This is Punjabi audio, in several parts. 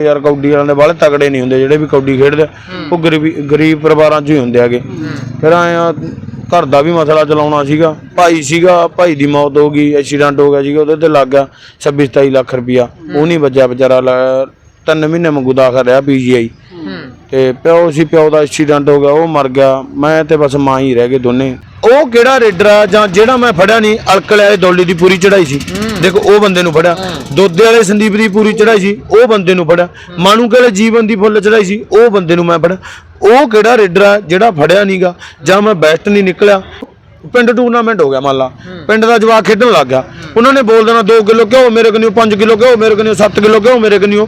ਯਾਰ ਕੌਡੀ ਵਾਲਿਆਂ ਦੇ ਬਾਲੇ ਤਗੜੇ ਨਹੀਂ ਹੁੰਦੇ ਜਿਹੜੇ ਵੀ ਕੌਡੀ ਖੇਡਦੇ ਆ। ਉਹ ਗਰੀਬੀ ਗਰੀਬ ਪਰਿਵਾਰਾਂ 'ਚ ਹੀ ਹੁੰਦੇ ਹੈਗੇ। ਫਿਰ ਆਇਆ ਘਰ ਦਾ ਵੀ ਮਸਲਾ ਚਲਾਉਣਾ ਸੀਗਾ। ਭਾਈ ਸੀਗਾ ਭਾਈ ਦੀ ਮੌਤ ਹੋ ਗਈ ਐਕਸੀਡੈਂਟ ਹੋ ਗਿਆ ਸੀਗਾ ਉਹਦੇ ਤੇ ਲੱਗ ਗਿਆ 26 27 ਲੱਖ ਰੁਪਇਆ। ਉਹ ਨਹੀਂ ਬਚਿਆ ਵਿਚਾਰਾ ਤਿੰਨ ਮਹੀਨੇ ਮੰਗੂ ਦਾਖਲ ਰਿਹਾ ਪੀਜੀਆਈ ਤੇ ਪਿਓ, ਸੀ ਪਿਓ ਦਾ ਐਕਸੀਡੈਂਟ ਹੋ ਗਿਆ, ਉਹ ਮਰ ਗਿਆ। ਮੈਂ ਤੇ ਬਸ ਮਾਂ ਹੀ ਰਹਿ ਗਏ ਦੋਨੇ। ਉਹ ਕਿਹੜਾ ਰੇਡਰ ਆ ਜਾਂ ਜਿਹੜਾ ਮੈਂ ਫੜਿਆ ਨਹੀਂ, ਅਲਕਲੇ ਵਾਲੇ ਦੌਲੀ ਦੀ ਪੂਰੀ ਚੜਾਈ ਸੀ। ਦੇਖੋ, ਉਹ ਬੰਦੇ ਨੂੰ ਫੜਿਆ। ਦੋਦੇ ਵਾਲੇ ਸੰਦੀਪ ਦੀ ਪੂਰੀ ਚੜਾਈ ਸੀ, ਉਹ ਬੰਦੇ ਨੂੰ ਫੜਿਆ। ਮਾਨੂ ਕੋਲੇ ਜੀਵਨ ਦੀ ਫੁੱਲ ਚੜਾਈ ਸੀ, ਉਹ ਬੰਦੇ ਨੂੰ ਮੈਂ ਫੜਿਆ। ਉਹ ਕਿਹੜਾ ਰੇਡਰ ਆ ਜਿਹੜਾ ਫੜਿਆ ਨਹੀਂਗਾ ਜਾਂ ਮੈਂ ਬੈਸਟ ਨਹੀਂ ਨਿਕਲਿਆ। ਪਿੰਡ ਟੂਰਨਾਮੈਂਟ ਹੋ ਗਿਆ ਮੰਨ ਲਾ। ਪਿੰਡ ਦਾ ਜਵਾਕ ਖੇਡਣ ਲੱਗ ਗਿਆ। ਉਹਨਾਂ ਨੇ ਬੋਲ ਦੇਣਾ 2 ਕਿਲੋ ਘਿਓ ਮੇਰੇ ਕਨੀਓ 5 ਕਿਲੋ ਘਿਓ ਮੇਰੇ ਕਨੀਓ 7 ਕਿਲੋ ਘਿਓ ਮੇਰੇ ਕਨੀਓ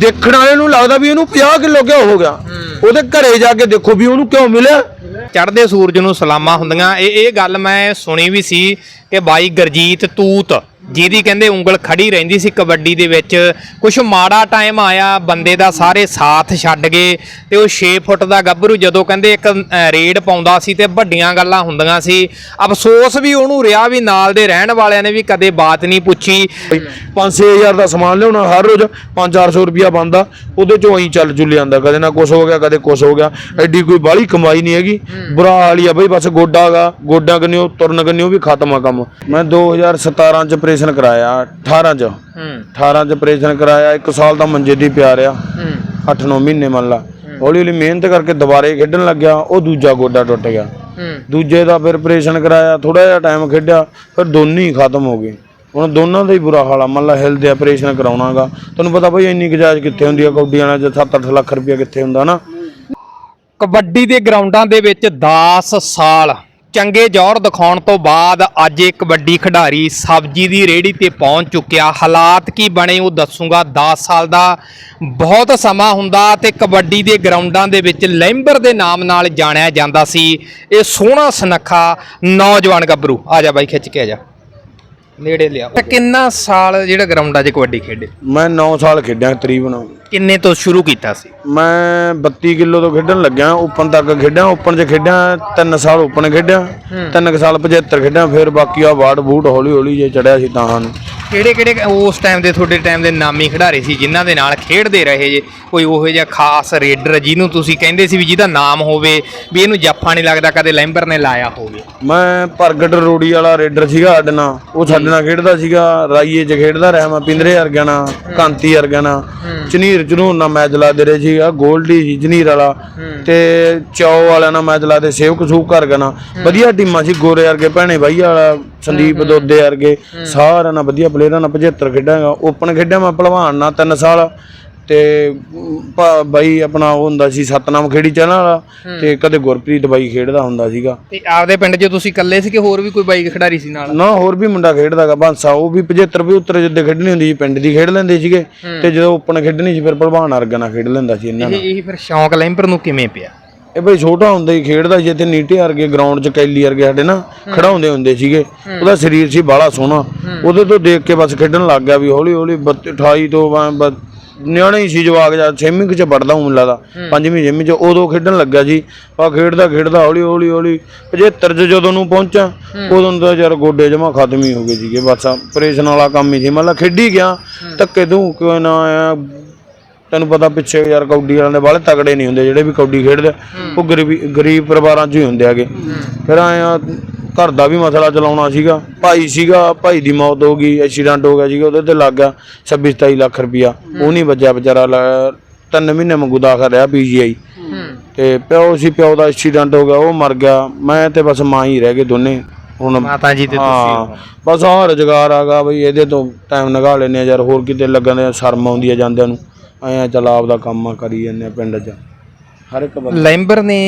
ਦੇਖਣ ਵਾਲੇ ਨੂੰ ਲੱਗਦਾ ਵੀ ਇਹਨੂੰ 50 ਕਿਲੋ ਘਿਓ ਹੋ ਗਿਆ। ਉਹਦੇ ਘਰੇ ਜਾ ਕੇ ਦੇਖੋ ਵੀ ਉਹਨੂੰ ਕਿਉਂ ਮਿਲਿਆ। ਚੜ੍ਹਦੇ ਸੂਰਜ ਨੂੰ ਸਲਾਮਾਂ ਹੁੰਦੀਆਂ। ਇਹ ਇਹ ਗੱਲ ਮੈਂ ਸੁਣੀ ਵੀ ਸੀ ਕਿ ਬਾਈ ਗਰਜੀਤ ਤੂਤ ਜਿਹਦੀ ਕਹਿੰਦੇ ਉਂਗਲ ਖੜੀ ਰਹਿੰਦੀ ਸੀ ਕਬੱਡੀ ਦੇ ਵਿੱਚ। ਕੁਝ ਮਾੜਾ ਟਾਈਮ ਆਇਆ ਬੰਦੇ ਦਾ ਸਾਰੇ ਸਾਥ ਛੱਡ ਗਏ ਤੇ ਉਹ 6 ਫੁੱਟ ਦਾ ਗੱਭਰੂ ਜਦੋਂ ਕਹਿੰਦੇ ਇੱਕ ਰੇਡ ਪਾਉਂਦਾ ਸੀ ਤੇ ਵੱਡੀਆਂ ਗੱਲਾਂ ਹੁੰਦੀਆਂ ਸੀ। ਅਫਸੋਸ ਵੀ ਉਹਨੂੰ ਰਿਹਾ ਵੀ ਨਾਲ ਦੇ ਰਹਿਣ ਵਾਲਿਆਂ ਨੇ ਵੀ ਕਦੇ ਬਾਤ ਨਹੀਂ ਪੁੱਛੀ। 5-6000 ਦਾ ਸਮਾਨ ਲਿਆਉਣਾ ਹਰ ਰੋਜ਼ 5-400 ਰੁਪਿਆ ਬੰਦਾ ਉਹਦੇ ਚੋਂ ਐਂ ਚੱਲ ਚੁੱਲ ਜਾਂਦਾ ਕਦੇ ਨਾ ਕੁਛ ਹੋ ਗਿਆ ਕਦੇ ਕੁਛ ਹੋ ਗਿਆ। ਐਡੀ ਕੋਈ ਬਾਹਲੀ ਕਮਾਈ ਨਹੀਂ ਹੈਗੀ। ਬੁਰਾ ਹਾਲ ਹੀ ਆ ਬਈ ਬਸ ਗੋਡਾ ਗਾ ਗੋਡਾ ਕੰਨਿਓ ਤੁਰਨ ਕੰਨਿਓ ਵੀ ਖਤਮ ਆ ਕੰਮ। ਮੈਂ 2017 ਚ ਆਪਰੇਸ਼ਨ ਕਰਾਇਆ 18 ਚ। ਹੂੰ। 18 ਚ ਆਪਰੇਸ਼ਨ ਕਰਾਇਆ 1 ਸਾਲ ਦਾ ਮੰਜੇ ਦੀ ਪਿਆ ਰਿਹਾ। ਹੂੰ। 8-9 ਮਹੀਨੇ ਮੰਨ ਲਾ। ਹੌਲੀ ਹੌਲੀ ਮਿਹਨਤ ਕਰਕੇ ਦੁਬਾਰੇ ਖੇਡਣ ਲੱਗਿਆ ਉਹ ਦੂਜਾ ਗੋਡਾ ਟੁੱਟ ਗਿਆ। ਹੂੰ। ਦੂਜੇ ਦਾ ਫਿਰ ਆਪਰੇਸ਼ਨ ਕਰਾਇਆ ਥੋੜਾ ਜਿਹਾ ਟਾਈਮ ਖੇਡਿਆ ਫਿਰ ਦੋਨੇ ਹੀ ਖਤਮ ਹੋ ਗਏ। ਹੁਣ ਦੋਨਾਂ ਦਾ ਹੀ ਬੁਰਾ ਹਾਲ ਆ ਮੰਨ ਲਾ ਹਿਲ ਦੇ ਆਪਰੇਸ਼ਨ ਕਰਾਉਣਾਗਾ। ਤੁਹਾਨੂੰ ਪਤਾ ਬਈ ਇੰਨੀ ਗੁਜਾਇਸ਼ ਕਿੱਥੇ ਹੁੰਦੀ ਆ ਕੌਡੀ ਵਾਲਾ ਚ 7-8 ਲੱਖ ਰੁਪਇਆ ਕਿੱਥੇ ਹੁੰਦਾ ਨਾ। ਕਬੱਡੀ ਦੇ ਗਰਾਊਂਡਾਂ ਦੇ ਵਿੱਚ 10 ਸਾਲ ਚੰਗੇ ਜੌਹਰ ਦਿਖਾਉਣ ਤੋਂ ਬਾਅਦ ਅੱਜ ਇੱਕ ਕਬੱਡੀ ਖਿਡਾਰੀ ਸਬਜ਼ੀ ਦੀ ਰੇੜੀ ਤੇ ਪਹੁੰਚ ਚੁੱਕਿਆ। ਹਾਲਾਤ ਕੀ ਬਣੇ ਉਹ ਦੱਸੂਗਾ। 10 ਸਾਲ ਦਾ ਬਹੁਤ ਸਮਾਂ ਹੁੰਦਾ ਤੇ ਕਬੱਡੀ ਦੇ ਗਰਾਊਂਡਾਂ ਦੇ ਵਿੱਚ ਲੈਂਬਰ ਦੇ ਨਾਮ ਨਾਲ ਜਾਣਿਆ ਜਾਂਦਾ ਸੀ। ਇਹ ਸੋਹਣਾ ਸੁਨੱਖਾ ਨੌਜਵਾਨ ਗੱਭਰੂ। ਆ ਜਾ ਬਾਈ, ਖਿੱਚ ਕੇ ਆ ਜਾ। ਨੇੜੇ ਲਿਆ। ਤਾਂ ਕਿੰਨਾ ਸਾਲ ਜਿਹੜਾ ਗਰਾਊਂਡਾਂ 'ਚ ਕਬੱਡੀ ਖੇਡੇ? ਮੈਂ 9 ਸਾਲ ਖੇਡਿਆ ਤਕਰੀਬਨ ਕਿੰਨੇ ਤੋਂ ਸ਼ੁਰੂ ਕੀਤਾ ਸੀ? ਮੈਂ 32 ਕਿਲੋ ਤੋਂ ਖੇਡਣ ਲੱਗਿਆ ਓਪਨ ਤੱਕ ਖੇਡਿਆ ਓਪਨ 'ਚ ਖੇਡਿਆ 3 ਸਾਲ ਓਪਨ ਖੇਡਿਆ 3 ਸਾਲ 75 ਖੇਡਿਆ ਫਿਰ ਬਾਕੀ ਆ ਵਾਰਡ ਬੂਟ ਹੌਲੀ ਹੌਲੀ ਜੇ ਚੜਿਆ ਸੀ ਤਾਂ ਨੂੰ ਕਿਹੜੇ ਕਿਹੜੇ ਉਸ ਟਾਈਮ ਦੇ ਤੁਹਾਡੇ ਟਾਈਮ ਦੇ ਨਾਮੀ ਖਿਡਾਰੀ ਸੀ ਜਿਨ੍ਹਾਂ ਦੇ ਨਾਲ ਖੇਡਦੇ ਰਹੇ ਜੇ? ਕੋਈ ਉਹੋ ਜਿਹਾ ਖਾਸ ਰੇਡਰ ਜਿਹਨੂੰ ਤੁਸੀਂ ਕਹਿੰਦੇ ਸੀ ਵੀ ਜਿਹਦਾ ਨਾਮ ਹੋਵੇ ਵੀ ਇਹਨੂੰ ਜੱਫਾ ਨਹੀਂ ਲੱਗਦਾ ਕਦੇ ਲੈਂਬਰ ਨੇ ਲਾਇਆ ਹੋਵੇ? ਮੈਂ ਪ੍ਰਗਟ ਰੋੜੀ ਵਾਲਾ ਰੇਡਰ ਸੀਗਾ ਸਾਡੇ ਨਾਲ। ਉਹ ਸਾਡੇ ਨਾਲ ਖੇਡਦਾ ਸੀਗਾ ਰਾਈਏ 'ਚ ਖੇਡਦਾ ਰਿਹਾ ਮੈਂ ਪਿੰਦਰੇ ਵਰਗਾ ਨਾਲ ਕਾਂਤੀ ਵਰਗਾ ਨਾਲ। ਚਨੀਰ ਚਨੂਰ ਨਾਲ ਮੈਚ ਲਾਦੇ ਰਹੇ ਸੀਗਾ ਗੋਲਡੀ ਸੀ ਚਨੀਰ ਵਾਲਾ। ਤੇ ਚੌ ਵਾਲਿਆਂ ਨਾਲ ਮੈਚ ਲਾਦੇ ਸੇਵਕ ਸੂਕ ਵਰਗਾ ਨਾਲ। ਵਧੀਆ ਟੀਮਾਂ ਸੀ ਗੋਰੇ ਵਰਗੇ ਭੈਣੇ ਬਾਈ ਵਾਲਾ ਸੰਦੀਪ ਦੋਦੇ ਵਰਗੇ ਸਾਰਿਆਂ ਨਾਲ ਵਧੀਆ ਪਲੇਅਰਾਂ ਨਾਲ 75 ਖੇਡਾਂਗਾ। ਓਪਨ ਖੇਡਿਆ ਮੈਂ ਭਲਵਾਨ ਨਾਲ 3 ਸਾਲ। ਤੇ ਬਾਈ ਆਪਣਾ ਉਹ ਹੁੰਦਾ ਸੀ ਸਤਨਾਮ ਖੇੜੀ ਚੈਨਲ ਵਾਲਾ ਤੇ ਕਦੇ ਗੁਰਪ੍ਰੀਤ ਬਾਈ ਖੇਡਦਾ ਹੁੰਦਾ ਸੀਗਾ। ਤੇ ਆਪਦੇ ਪਿੰਡ 'ਚ ਤੁਸੀਂ ਇਕੱਲੇ ਸੀ ਕਿ ਹੋਰ ਵੀ ਕੋਈ ਬਾਈਕ ਖਿਡਾਰੀ ਸੀ ਨਾਲ? ਨਾ ਹੋਰ ਵੀ ਮੁੰਡਾ ਖੇਡਦਾਗਾ ਬਾਂਸਾ। ਉਹ ਵੀ 75 ਵੀ ਉੱਤਰ ਜਿੱਦੇ ਖੇਡਣੀ ਹੁੰਦੀ ਸੀ ਪਿੰਡ ਦੀ ਖੇਡ ਲੈਂਦੇ ਸੀਗੇ। ਤੇ ਜਦੋਂ ਓਪਨ ਖੇਡਣੀ ਸੀ ਫਿਰ ਭਲਵਾਨ ਵਰਗਾ ਨਾਲ ਖੇਡ ਲੈਂਦਾ ਸੀ ਇਹਨਾਂ ਇਹ ਨਾਲ। ਇਹ ਫਿਰ ਸ਼ੌਂਕ ਲੈਂਬਰ ਨੂੰ ਕਿਵੇਂ ਪਿਆ? ਇਹ ਬਈ ਛੋਟਾ ਹੁੰਦਾ ਹੀ ਖੇਡਦਾ ਸੀ ਇੱਥੇ ਨੀਟੇ ਵਰਗੇ ਗਰਾਊਂਡ 'ਚ ਕੈਲੀ ਵਰਗੇ ਸਾਡੇ ਨਾ ਖੜਾਉਂਦੇ ਹੁੰਦੇ ਸੀਗੇ। ਉਹਦਾ ਸਰੀਰ ਸੀ ਬਾਹਲਾ ਸੋਹਣਾ। ਉਹਦੇ ਤੋਂ ਦੇਖ ਕੇ ਬਸ ਖੇਡਣ ਲੱਗ ਗਿਆ ਵੀ ਹੌਲੀ ਹੌਲੀ 28 ਤੋਂ ਬ- ਨਿਆਣਾ ਹੀ ਸੀ ਜਵਾਕ ਜਾਂ 6ਵੀਂ ਕੁ ਚ ਪੜਦਾ ਹੁਣ ਲੱਗਦਾ ਪੰਜਵੀਂ ਛੇਵੀਂ ਚ ਉਦੋਂ ਖੇਡਣ ਲੱਗਾ ਜੀ ਆ ਖੇਡਦਾ ਖੇਡਦਾ ਹੌਲੀ ਹੌਲੀ ਹੌਲੀ 75 ਚ ਜਦੋਂ ਨੂੰ ਪਹੁੰਚਾ ਉਦੋਂ ਤਾਂ ਯਾਰ ਗੋਡੇ ਜਮਾ ਖਤਮ ਹੀ ਹੋ ਗਏ ਸੀਗੇ। ਬਸ ਆਪਰੇਸ਼ਨ ਵਾਲਾ ਕੰਮ ਹੀ ਸੀ। ਮਤਲਬ ਖੇਡੀ ਗਿਆ ਧੱਕੇ ਦੂ ਕਿਉਂ ਨਾ ਆਇਆ ਤੈਨੂੰ ਪਤਾ ਪਿੱਛੇ ਯਾਰ ਕੌਡੀ ਵਾਲਿਆਂ ਦੇ ਬਾਲੇ ਤਗੜੇ ਨਹੀਂ ਹੁੰਦੇ ਜਿਹੜੇ ਵੀ ਕੌਡੀ ਖੇਡਦੇ। ਉਹ ਗਰੀਬੀ ਗਰੀਬ ਪਰਿਵਾਰਾਂ 'ਚ ਹੀ ਹੁੰਦੇ ਹੈਗੇ। ਫਿਰ ਆਇਆ ਘਰ ਦਾ ਵੀ ਮਸਲਾ ਚਲਾਉਣਾ ਸੀਗਾ ਭਾਈ ਸੀਗਾ ਭਾਈ ਦੀ ਮੌਤ ਹੋ ਗਈ ਐਕਸੀਡੈਂਟ ਹੋ ਗਿਆ ਸੀਗਾ ਉਹਦੇ ਤੇ ਲੱਗ ਗਿਆ 26 27 ਲੱਖ ਰੁਪਇਆ। ਉਹ ਨਹੀਂ ਬਚਿਆ ਵਿਚਾਰਾ ਲ- ਤਿੰਨ ਮਹੀਨੇ ਮੰਗੂ ਦਾਖਲ ਰਿਹਾ ਪੀਜੀਆਈ ਤੇ ਪਿਓ ਸੀ ਪਿਓ ਦਾ ਐਕਸੀਡੈਂਟ ਹੋ ਗਿਆ ਉਹ ਮਰ ਗਿਆ। ਮੈਂ ਤੇ ਬਸ ਮਾਂ ਹੀ ਰਹਿ ਗਏ ਦੋਨੇ। ਹੁਣ ਮਾਤਾ ਜੀ ਤੇ ਤੁਸੀਂ ਹਾਂ ਬਸ ਆਹ ਰੁਜ਼ਗਾਰ ਆਗਾ ਬਈ ਇਹਦੇ ਤੋਂ ਟਾਈਮ ਲਗਾ ਲੈਨੇ ਆ ਯਾਰ ਹੋਰ ਕਿਤੇ ਲੱਗਣ ਦੇ ਸ਼ਰਮ ਆਉਂਦੀ ਆ ਜਾਂਦਿਆਂ ਨੂੰ। ਐਂ ਚੱਲ ਆਪਦਾ ਕੰਮ ਆ ਕਰੀ ਜਾਂਦੇ ਆ ਪਿੰਡ 'ਚ। ਹਰ ਇੱਕ ਬੰਦਾ ਲੈਂਬਰ ਨੇ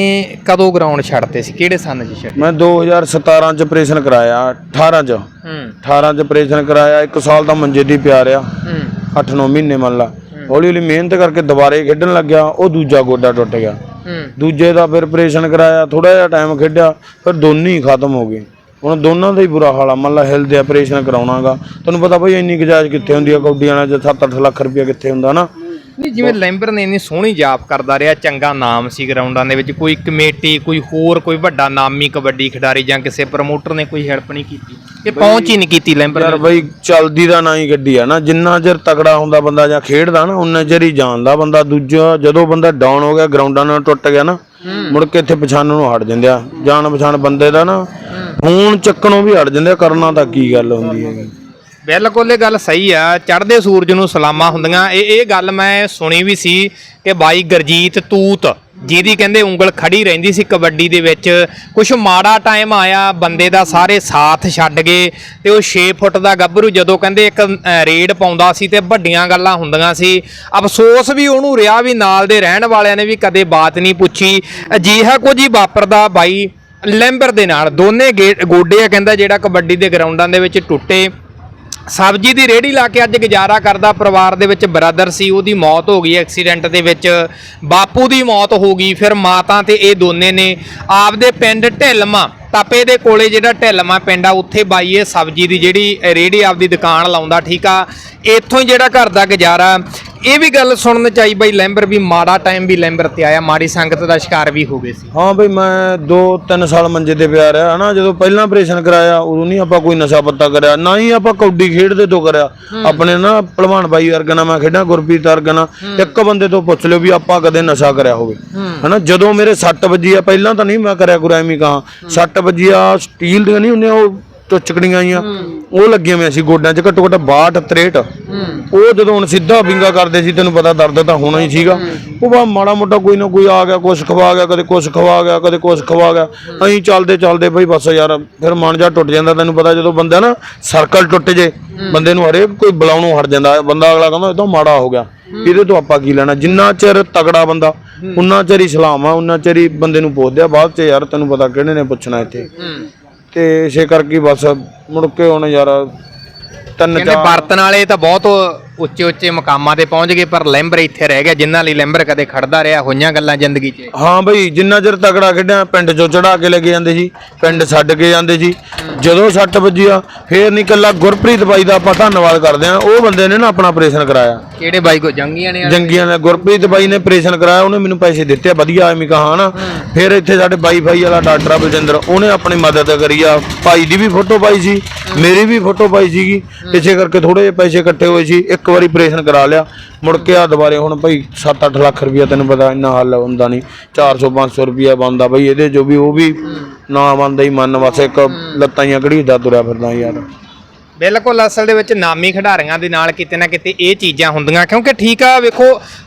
ਕਦੋਂ ਗਰਾਊਂਡ ਛੱਡਤੇ ਸੀ? ਕਿਹੜੇ ਸੰਨ 'ਚ ਛੱਡੇ ਮੈਂ 2017 ਚ ਆਪਰੇਸ਼ਨ ਕਰਾਇਆ 18 ਚ। ਹੂੰ। 18 ਚ ਆਪਰੇਸ਼ਨ ਕਰਾਇਆ 1 ਸਾਲ ਦਾ ਮੰਜੇ ਦੀ ਪਿਆ ਰਿਹਾ। ਹੂੰ। 8-9 ਮਹੀਨੇ ਮੰਨ ਲਾ। ਹੌਲੀ ਹੌਲੀ ਮਿਹਨਤ ਕਰਕੇ ਦੁਬਾਰੇ ਖੇਡਣ ਲੱਗਿਆ ਉਹ ਦੂਜਾ ਗੋਡਾ ਟੁੱਟ ਗਿਆ। ਹੂੰ। ਦੂਜੇ ਦਾ ਫਿਰ ਆਪਰੇਸ਼ਨ ਕਰਾਇਆ ਥੋੜਾ ਜਿਹਾ ਟਾਈਮ ਖੇਡਿਆ ਫਿਰ ਦੋਨੇ ਹੀ ਖਤਮ ਹੋ ਗਏ। ਹੁਣ ਦੋਨਾਂ ਦਾ ਹੀ ਬੁਰਾ ਹਾਲ ਆ। ਮੰਨ ਲਾ ਹਿਲ ਦੇ ਆਪਰੇਸ਼ਨ ਕਰਾਉਣਾਗਾ। ਤੁਹਾਨੂੰ ਪਤਾ ਬਈ ਇੰਨੀ ਗੁਜਾਇਸ਼ ਕਿੱਥੇ ਹੁੰਦੀ ਆ? ਕੌਡੀ ਵਾਲਿਆਂ ਚ 7-8 ਲੱਖ ਰੁਪਇਆ ਕਿੱਥੇ ਹੁੰਦਾ ਨਾ? ਨਹੀਂ ਜਿਵੇਂ ਲੈਂਬਰ ਨੇ ਇੰਨੀ ਸੋਹਣੀ ਜਾਪ ਕਰਦਾ ਰਿਹਾ ਚੰਗਾ ਨਾਮ ਸੀ ਗਰਾਊਂਡਾਂ ਦੇ ਵਿੱਚ ਕੋਈ ਕਮੇਟੀ ਕੋਈ ਹੋਰ ਕੋਈ ਵੱਡਾ ਨਾਮੀ ਕਬੱਡੀ ਖਿਡਾਰੀ ਜਾਂ ਕਿਸੇ ਪ੍ਰਮੋਟਰ ਨੇ ਕੋਈ ਹੈਲਪ ਨਹੀਂ ਕੀਤੀ। ਇਹ ਪਹੁੰਚ ਹੀ ਨਹੀਂ ਕੀਤੀ ਲੈਂਬਰ ਯਾਰ ਬਈ ਚਲਦੀ ਦਾ ਨਾ ਹੀ ਗੱਡੀ ਆ ਨਾ ਜਿੰਨਾ ਚਿਰ ਤਕੜਾ ਹੁੰਦਾ ਬੰਦਾ ਜਾਂ ਖੇਡਦਾ ਨਾ ਉਨਾ ਚਿਰ ਹੀ ਜਾਣਦਾ ਬੰਦਾ। ਦੂਜਾ ਜਦੋਂ ਬੰਦਾ ਡਾਊਨ ਹੋ ਗਿਆ ਗਰਾਊਂਡਾਂ ਨਾਲ ਟੁੱਟ ਗਿਆ ਨਾ ਮੁੜ ਕੇ ਇੱਥੇ ਪਛਾਣਨ ਨੂੰ ਹਟ ਜਾਂਦੇ ਆ। ਜਾਣ ਪਛਾਣ ਬੰਦੇ ਦਾ ਨਾ ਫੋਨ ਚੱਕਣੋਂ ਵੀ ਹਟ ਜਾਂਦੇ ਆ ਕਰਨਾ ਤਾਂ ਕੀ ਗੱਲ ਹੁੰਦੀ ਹੈਗੀ। ਬਿਲਕੁਲ ਇਹ ਗੱਲ ਸਹੀ ਆ ਚੜ੍ਹਦੇ ਸੂਰਜ ਨੂੰ ਸਲਾਮਾਂ ਹੁੰਦੀਆਂ। ਇਹ ਇਹ ਗੱਲ ਮੈਂ ਸੁਣੀ ਵੀ ਸੀ ਕਿ ਬਾਈ ਗਰਜੀਤ ਤੂਤ ਜਿਹਦੀ ਕਹਿੰਦੇ ਉਂਗਲ ਖੜੀ ਰਹਿੰਦੀ ਸੀ ਕਬੱਡੀ ਦੇ ਵਿੱਚ ਕੁਝ ਮਾੜਾ ਟਾਈਮ ਆਇਆ ਬੰਦੇ ਦਾ ਸਾਰੇ ਸਾਥ ਛੱਡ ਗਏ ਤੇ ਉਹ 6 ਫੁੱਟ ਦਾ ਗੱਭਰੂ ਜਦੋਂ ਕਹਿੰਦੇ ਇੱਕ ਅ, ਰੇਡ ਪਾਉਂਦਾ ਸੀ ਤੇ ਵੱਡੀਆਂ ਗੱਲਾਂ ਹੁੰਦੀਆਂ ਸੀ। ਅਫਸੋਸ ਵੀ ਉਹਨੂੰ ਰਿਹਾ ਵੀ ਨਾਲ ਦੇ ਰਹਿਣ ਵਾਲਿਆਂ ਨੇ ਵੀ ਕਦੇ ਬਾਤ ਨਹੀਂ ਪੁੱਛੀ। ਅਜਿਹਾ ਕੁਝ ਹੀ ਵਾਪਰਦਾ ਬਾਈ ਲੈਂਬਰ ਦੇ ਨਾਲ। ਦੋਨੇ ਗੇ- ਗੋਡੇ ਆ ਕਹਿੰਦਾ ਜਿਹੜਾ ਕਬੱਡੀ ਦੇ ਗਰਾਊਂਡਾਂ ਦੇ ਵਿੱਚ ਟੁੱਟੇ। ਸਬਜ਼ੀ ਦੀ ਰੇੜੀ ਲਾ ਕੇ ਅੱਜ ਗੁਜ਼ਾਰਾ ਕਰਦਾ ਪਰਿਵਾਰ ਦੇ ਵਿੱਚ ਬ੍ਰਦਰ ਸੀ, ਉਹਦੀ ਮੌਤ ਹੋ ਗਈ ਐਕਸੀਡੈਂਟ ਦੇ ਵਿੱਚ। ਬਾਪੂ ਦੀ ਮੌਤ ਹੋ ਗਈ, ਫਿਰ ਮਾਤਾ ਤੇ ਇਹ ਦੋਨੇ ਨੇ ਆਪਦੇ ਪਿੰਡ ਢਿਲਮਾ, ਤਾਪੇ ਦੇ ਕੋਲੇ ਜਿਹੜਾ ਢਿਲਮਾ ਪਿੰਡ ਆ, ਉੱਥੇ ਬਾਈ ਇਹ ਸਬਜ਼ੀ ਦੀ ਜਿਹੜੀ ਰੇੜੀ ਆਪਦੀ ਦੁਕਾਨ ਲਾਉਂਦਾ, ਠੀਕ ਆ। ਇੱਥੋਂ ਹੀ ਜਿਹੜਾ ਘਰ ਦਾ ਗੁਜ਼ਾਰਾ। ਇਹ ਵੀ ਗੱਲ ਸੁਣਨ ਚਾਹੀ ਬਾਈ ਲੈਂਬਰ ਵੀ ਮਾੜਾ ਟਾਈਮ ਵੀ ਲੈਂਬਰ ਤੇ ਆਇਆ ਮਾੜੀ ਸੰਗਤ ਦਾ ਸ਼ਿਕਾਰ ਵੀ ਹੋ ਗਏ ਸੀ। ਹਾਂ ਬਈ ਮੈਂ 2-3 ਸਾਲ ਮੰਜੇ ਤੇ ਪਿਆ ਰਿਹਾ ਹਨਾ? ਜਦੋਂ ਪਹਿਲਾਂ ਆਪਰੇਸ਼ਨ ਕਰਾਇਆ ਉਦੋਂ ਨਹੀਂ ਆਪਾਂ ਕੋਈ ਨਸ਼ਾ ਪੱਤਾ ਕਰਿਆ ਨਾ ਹੀ ਆਪਾਂ ਕੌਡੀ ਖੇਡਦੇ ਤੋਂ ਕਰਿਆ। ਆਪਣੇ ਨਾ ਭਲਵਾਨ ਬਾਈ ਵਰਗਾ ਨਾਲ ਮੈਂ ਖੇਡਾਂ ਗੁਰਪ੍ਰੀਤ ਵਰਗਾ ਨਾਲ ਇੱਕ ਬੰਦੇ ਤੋਂ ਪੁੱਛ ਲਿਓ ਵੀ ਆਪਾਂ ਕਦੇ ਨਸ਼ਾ ਕਰਿਆ ਹੋਵੇ। ਹਨਾ? ਜਦੋਂ ਮੇਰੇ ਸੱਟ ਵੱਜੀ ਆ ਪਹਿਲਾਂ ਤਾਂ ਨਹੀਂ ਮੈਂ ਕਰਿਆ ਐਵੇਂ ਕਹਾ। ਸੱਟ ਵੱਜੀ ਆ ਸਟੀਲ ਦੀਆਂ ਨਹੀਂ ਹੁੰਦੀਆਂ ਉਹ ਟੁੱਚਕੜੀਆਂ ਆਈਆਂ। ਉਹ ਲੱਗੀਆਂ ਹੋਈਆਂ ਸੀ ਗੋਡਿਆਂ 'ਚ ਘੱਟੋ ਘੱਟ 62 63 ਉਹ ਜਦੋਂ ਹੁਣ ਸਿੱਧਾ ਵਿੰਗਾ ਕਰਦੇ ਸੀ ਤੈਨੂੰ ਪਤਾ ਦਰਦ ਤਾਂ ਹੋਣਾ ਹੀ ਸੀਗਾ। ਉਹ ਬਾ ਮਾੜਾ ਮੋਟਾ ਕੋਈ ਨਾ ਕੋਈ ਆ ਗਿਆ ਕੁਛ ਖਵਾ ਗਿਆ ਕਦੇ ਕੁਛ ਖਵਾ ਗਿਆ ਕਦੇ ਕੁਛ ਖਵਾ ਗਿਆ। ਅਸੀਂ ਚੱਲਦੇ ਚੱਲਦੇ ਬਈ ਬਸ ਯਾਰ ਫਿਰ ਮਨ ਜਾ ਟੁੱਟ ਜਾਂਦਾ ਤੈਨੂੰ ਪਤਾ ਜਦੋਂ ਬੰਦਾ ਨਾ ਸਰਕਲ ਟੁੱਟ ਜੇ ਬੰਦੇ ਨੂੰ ਹਰੇਕ ਕੋਈ ਬੁਲਾਉਣੋਂ ਹਟ ਜਾਂਦਾ। ਬੰਦਾ ਅਗਲਾ ਕਹਿੰਦਾ ਇਹ ਤਾਂ ਮਾੜਾ ਹੋ ਗਿਆ। ਇਹਦੇ ਤੋਂ ਆਪਾਂ ਕੀ ਲੈਣਾ? ਜਿੰਨਾ ਚਿਰ ਤਗੜਾ ਬੰਦਾ ਉਨਾ ਚਿਰ ਹੀ ਸਲਾਮ ਆ ਉਨਾ ਚਿਰ ਹੀ ਬੰਦੇ ਨੂੰ ਪੁੱਛਦੇ ਆ ਬਾਅਦ ਚ ਯਾਰ ਤੈਨੂੰ ਪਤਾ ਕਿਹੜੇ ਨੇ ਪੁੱਛਣਾ ਇੱਥੇ। ਤੇ ਇਸੇ ਕਰਕੇ ਬਸ ਮੁੜ ਕੇ ਹੁਣ ਯਾਰ ਤਿੰਨ ਕਹਿੰਦੇ ਚਾਰ ਬਰਤਨ ਵਾਲੇ ਤਾਂ ਬਹੁਤ ਉੱਚੇ ਉੱਚੇ ਮਕਾਮਾਂ ਤੇ ਪਹੁੰਚ ਗਏ ਪਰ ਲੈਂਬਰ ਇੱਥੇ ਰਹਿ ਗਿਆ ਜਿਨ੍ਹਾਂ ਲਈ ਲੈਂਬਰ ਕਦੇ ਖੜਦਾ ਰਿਹਾ ਹੋਈਆਂ ਗੱਲਾਂ ਜ਼ਿੰਦਗੀ 'ਚ। ਹਾਂ ਬਈ ਜਿੰਨਾ ਚਿਰ ਤਗੜਾ ਖੇਡਿਆ ਪਿੰਡ ਚੋਂ ਚੜਾ ਕੇ ਲੈ ਕੇ ਜਾਂਦੇ ਸੀ ਪਿੰਡ ਛੱਡ ਕੇ ਜਾਂਦੇ ਸੀ। ਜਦੋਂ ਸੱਟ ਵੱਜੀ ਆ ਫੇਰ ਨਹੀਂ ਕੱਲਾ ਗੁਰਪ੍ਰੀਤ ਬਾਈ ਦਾ ਆਪਾਂ ਧੰਨਵਾਦ ਕਰਦੇ ਆ ਉਹ ਬੰਦੇ ਨੇ ਨਾ ਆਪਣਾ ਆਪਰੇਸ਼ਨ ਕਰਾਇਆ। ਕਿਹੜੇ ਬਾਈ ਕੋ ਜੰਗੀਆਂ ਨੇ ਜੰਗੀਆਂ ਨੇ ਗੁਰਪ੍ਰੀਤ ਬਾਈ ਨੇ ਆਪਰੇਸ਼ਨ ਕਰਾਇਆ ਉਹਨੇ ਮੈਨੂੰ ਪੈਸੇ ਦਿੱਤੇ ਆ, ਵਧੀਆ ਐਵੇਂ ਕਹਾ ਨਾ ਫਿਰ ਇੱਥੇ ਸਾਡੇ ਬਾਈ ਫਾਈ ਵਾਲਾ ਡਾਕਟਰ ਆ ਬਲਜਿੰਦਰ ਉਹਨੇ ਆਪਣੀ ਮਦਦ ਕਰੀ ਆ। ਭਾਈ ਦੀ ਵੀ ਫੋਟੋ ਪਾਈ ਸੀ ਮੇਰੀ ਵੀ ਫੋਟੋ ਪਾਈ ਸੀਗੀ ਇਸੇ ਕਰਕੇ ਥੋੜੇ ਜਿਹੇ ਪੈਸੇ ਇਕੱਠੇ ਹੋਏ ਸੀ ਇੱਕ ਵਾਰੀ ਆਪਰੇਸ਼ਨ ਕਰਾ ਲਿਆ। ਮੁੜ ਕੇ ਆ ਦੁਬਾਰੇ ਹੁਣ ਭਾਈ 7-8 ਲੱਖ ਰੁਪਇਆ ਤੈਨੂੰ ਪਤਾ ਇੰਨਾ ਹੱਲ ਹੁੰਦਾ ਨਹੀਂ। 400-500 ਰੁਪਇਆ ਬੰਦਾ ਬਈ ਇਹਦੇ ਜੋ ਵੀ ਉਹ ਵੀ ਨਾ ਬੰਦਾ ਹੀ ਮੰਨ ਬਸ ਇੱਕ ਲੱਤਾਂ ਹੀ ਘੜੀਦਾ ਤੁਰਿਆ ਫਿਰਦਾ ਯਾਰ। ਬਿਲਕੁਲ ਅਸਲ ਦੇ ਵਿੱਚ ਨਾਮੀ ਖਿਡਾਰੀਆਂ ਦੇ ਨਾਲ ਕਿਤੇ ਨਾ ਕਿਤੇ ਇਹ ਚੀਜ਼ਾਂ ਹੁੰਦੀਆਂ, ਕਿਉਂਕਿ ਠੀਕ ਆ, ਵੇਖੋ,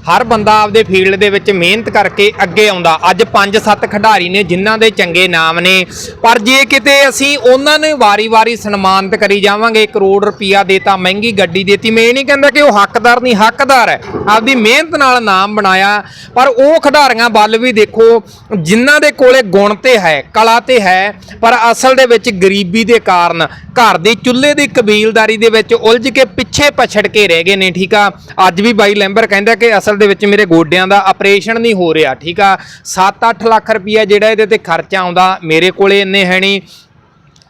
ਹਰ ਬੰਦਾ ਆਪਦੇ ਫੀਲਡ ਦੇ ਵਿੱਚ ਮਿਹਨਤ ਕਰਕੇ ਅੱਗੇ ਆਉਂਦਾ। ਅੱਜ 5-7 ਖਿਡਾਰੀ ਨੇ ਜਿਨ੍ਹਾਂ ਦੇ ਚੰਗੇ ਨਾਮ ਨੇ, ਪਰ ਜੇ ਕਿਤੇ ਅਸੀਂ ਉਹਨਾਂ ਨੂੰ ਵਾਰੀ-ਵਾਰੀ ਸਨਮਾਨਿਤ ਕਰੀ ਜਾਵਾਂਗੇ, ਕਰੋੜ ਰੁਪਈਆ ਦੇਤਾ ਮਹਿੰਗੀ ਗੱਡੀ ਦੇਤੀ ਮੈਂ ਇਹ ਨਹੀਂ ਕਹਿੰਦਾ ਕਿ ਉਹ ਹੱਕਦਾਰ ਨਹੀਂ, ਹੱਕਦਾਰ ਹੈ। ਆਪਦੀ ਮਿਹਨਤ ਨਾਲ ਨਾਮ ਬਣਾਇਆ, ਪਰ ਉਹ ਖਿਡਾਰੀਆਂ ਵੱਲ ਵੀ ਦੇਖੋ, ਜਿਨ੍ਹਾਂ ਦੇ ਕੋਲੇ ਗੁਣ ਤੇ ਹੈ, ਕਲਾ ਤੇ ਹੈ, ਪਰ ਅਸਲ ਦੇ ਵਿੱਚ ਗਰੀਬੀ ਦੇ ਕਾਰਨ ਘਰ ਦੇ ਚੁੱਲ੍ਹੇ ਦੀ ਕਬੀਲਦਾਰੀ ਦੇ ਵਿੱਚ ਉਲਝ ਕੇ ਪਿੱਛੇ ਪਛੜ ਕੇ ਰਹਿ ਗਏ ਨੇ, ਠੀਕ ਆ? ਅੱਜ ਵੀ ਬਾਈ ਲੈਂਬਰ ਕਹਿੰਦਾ ਕਿ ਅਸਲ ਦੇ ਵਿੱਚ ਮੇਰੇ ਗੋਡਿਆਂ ਦਾ ਆਪਰੇਸ਼ਨ ਨਹੀਂ ਹੋ ਰਿਹਾ, ਠੀਕ ਆ? 7-8 ਲੱਖ ਰੁਪਈਆ ਜਿਹੜਾ ਇਹਦੇ ਤੇ ਖਰਚਾ ਆਉਂਦਾ, ਮੇਰੇ ਕੋਲੇ ਇੰਨੇ ਹੈ ਨਹੀਂ।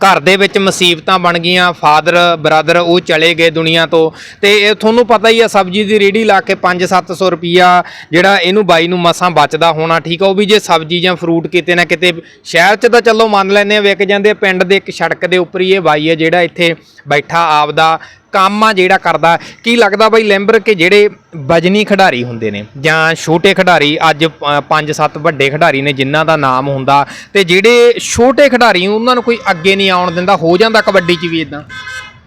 ਘਰ ਦੇ ਵਿੱਚ ਮੁਸੀਬਤਾਂ ਬਣ ਗਈਆਂ ਫਾਦਰ ਬ੍ਰਦਰ ਉਹ ਚਲੇ ਗਏ ਦੁਨੀਆ ਤੋਂ। ਤੇ ਇਹ ਤੁਹਾਨੂੰ ਪਤਾ ਹੀ ਆ, ਸਬਜ਼ੀ ਦੀ ਰੇੜੀ ਲਾ ਕੇ 5-700 ਰੁਪਿਆ ਜਿਹੜਾ ਇਹਨੂੰ ਬਾਈ ਨੂੰ ਮਸਾਂ ਬਚਦਾ ਹੋਣਾ, ਠੀਕ ਆ? ਉਹ ਵੀ ਜੇ ਸਬਜ਼ੀ ਜਾਂ ਫਰੂਟ ਕਿਤੇ ਨਾ ਕਿਤੇ ਸ਼ਹਿਰ 'ਚ ਤਾਂ ਚਲੋ ਮੰਨ ਲੈਂਦੇ ਆ, ਵਿਕ ਜਾਂਦੇ ਪਿੰਡ ਦੇ ਇੱਕ ਸੜਕ ਦੇ ਉੱਪਰ ਹੀ ਇਹ ਬਾਈ ਹੈ ਜਿਹੜਾ ਇੱਥੇ ਬੈਠਾ ਆਪਦਾ। ਕੰਮ ਆ ਜਿਹੜਾ ਕਰਦਾ, ਕੀ ਲੱਗਦਾ ਬਾਈ ਲੈਂਬਰ ਕਿ ਜਿਹੜੇ ਵਜਨੀ ਖਿਡਾਰੀ ਹੁੰਦੇ ਨੇ ਜਾਂ ਛੋਟੇ ਖਿਡਾਰੀ, ਅੱਜ 5-7 ਵੱਡੇ ਖਿਡਾਰੀ ਨੇ ਜਿਨ੍ਹਾਂ ਦਾ ਨਾਮ ਹੁੰਦਾ ਤੇ ਜਿਹੜੇ ਛੋਟੇ ਖਿਡਾਰੀ ਉਹਨਾਂ ਨੂੰ ਕੋਈ ਅੱਗੇ ਨਹੀਂ ਆਉਣ ਦਿੰਦਾ, ਹੋ ਜਾਂਦਾ ਕਬੱਡੀ 'ਚ ਵੀ ਇਦਾਂ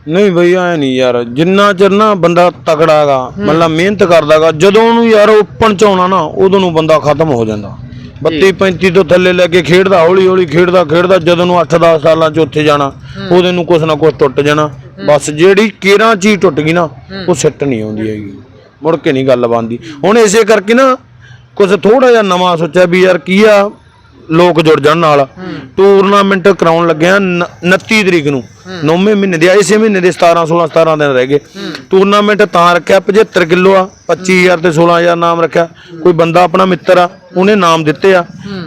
ਨਹੀਂ ਬਈ, ਐ ਨਹੀਂ ਯਾਰ, ਜਿੰਨਾ ਚਿਰ ਨਾ ਬੰਦਾ ਤਕੜਾਗਾ, ਮਤਲਬ ਮਿਹਨਤ ਕਰਦਾਗਾ, ਜਦੋਂ ਉਹਨੂੰ ਯਾਰ ਓਪਨ ਚ ਆਉਣਾ ਨਾ, ਉਦੋਂ ਨੂੰ ਬੰਦਾ ਖਤਮ ਹੋ ਜਾਂਦਾ। 32 35 ਤੋਂ ਥੱਲੇ ਲੈ ਕੇ ਖੇਡਦਾ ਹੌਲੀ ਹੌਲੀ ਖੇਡਦਾ ਖੇਡਦਾ ਜਦੋਂ ਨੂੰ 8-10 ਸਾਲਾਂ ਚ ਉੱਥੇ ਜਾਣਾ ਉਹਦੇ ਨੂੰ ਕੁਛ ਨਾ ਕੁਛ ਟੁੱਟ ਜਾਣਾ। ਬਸ ਜਿਹੜੀ ਕੇਰਾਂ ਚੀਜ਼ ਟੁੱਟ ਗਈ ਨਾ ਉਹ ਸਿੱਟ ਨਹੀਂ ਆਉਂਦੀ ਹੈਗੀ। ਮੁੜ ਕੇ ਨਹੀਂ ਗੱਲ ਬਣਦੀ। ਹੁਣ ਇਸੇ ਕਰਕੇ ਨਾ ਕੁਛ ਥੋੜਾ ਜਿਹਾ ਨਵਾਂ ਸੋਚਿਆ ਵੀ ਯਾਰ ਕੀ ਆ ਲੋਕ ਜੁੜ ਜਾਣ ਨਾਲ। ਟੂਰਨਾਮੈਂਟ ਕਰਾਉਣ ਲੱਗਿਆ 29 ਤਰੀਕ ਨੂੰ। ਨੌਵੇਂ ਮਹੀਨੇ ਦੇ ਇਸੇ ਮਹੀਨੇ ਦੇ 17 16 17 ਦਿਨ ਰਹਿ ਗਏ। ਟੂਰਨਾਮੈਂਟ ਤਾਂ ਰੱਖਿਆ 75 ਕਿਲੋ ਆ 25000 ਤੇ 16000 ਨਾਮ ਰੱਖਿਆ। ਕੋਈ ਬੰਦਾ ਆਪਣਾ ਮਿੱਤਰ ਆ ਉਹਨੇ ਨਾਮ ਦਿੱਤੇ ਆ।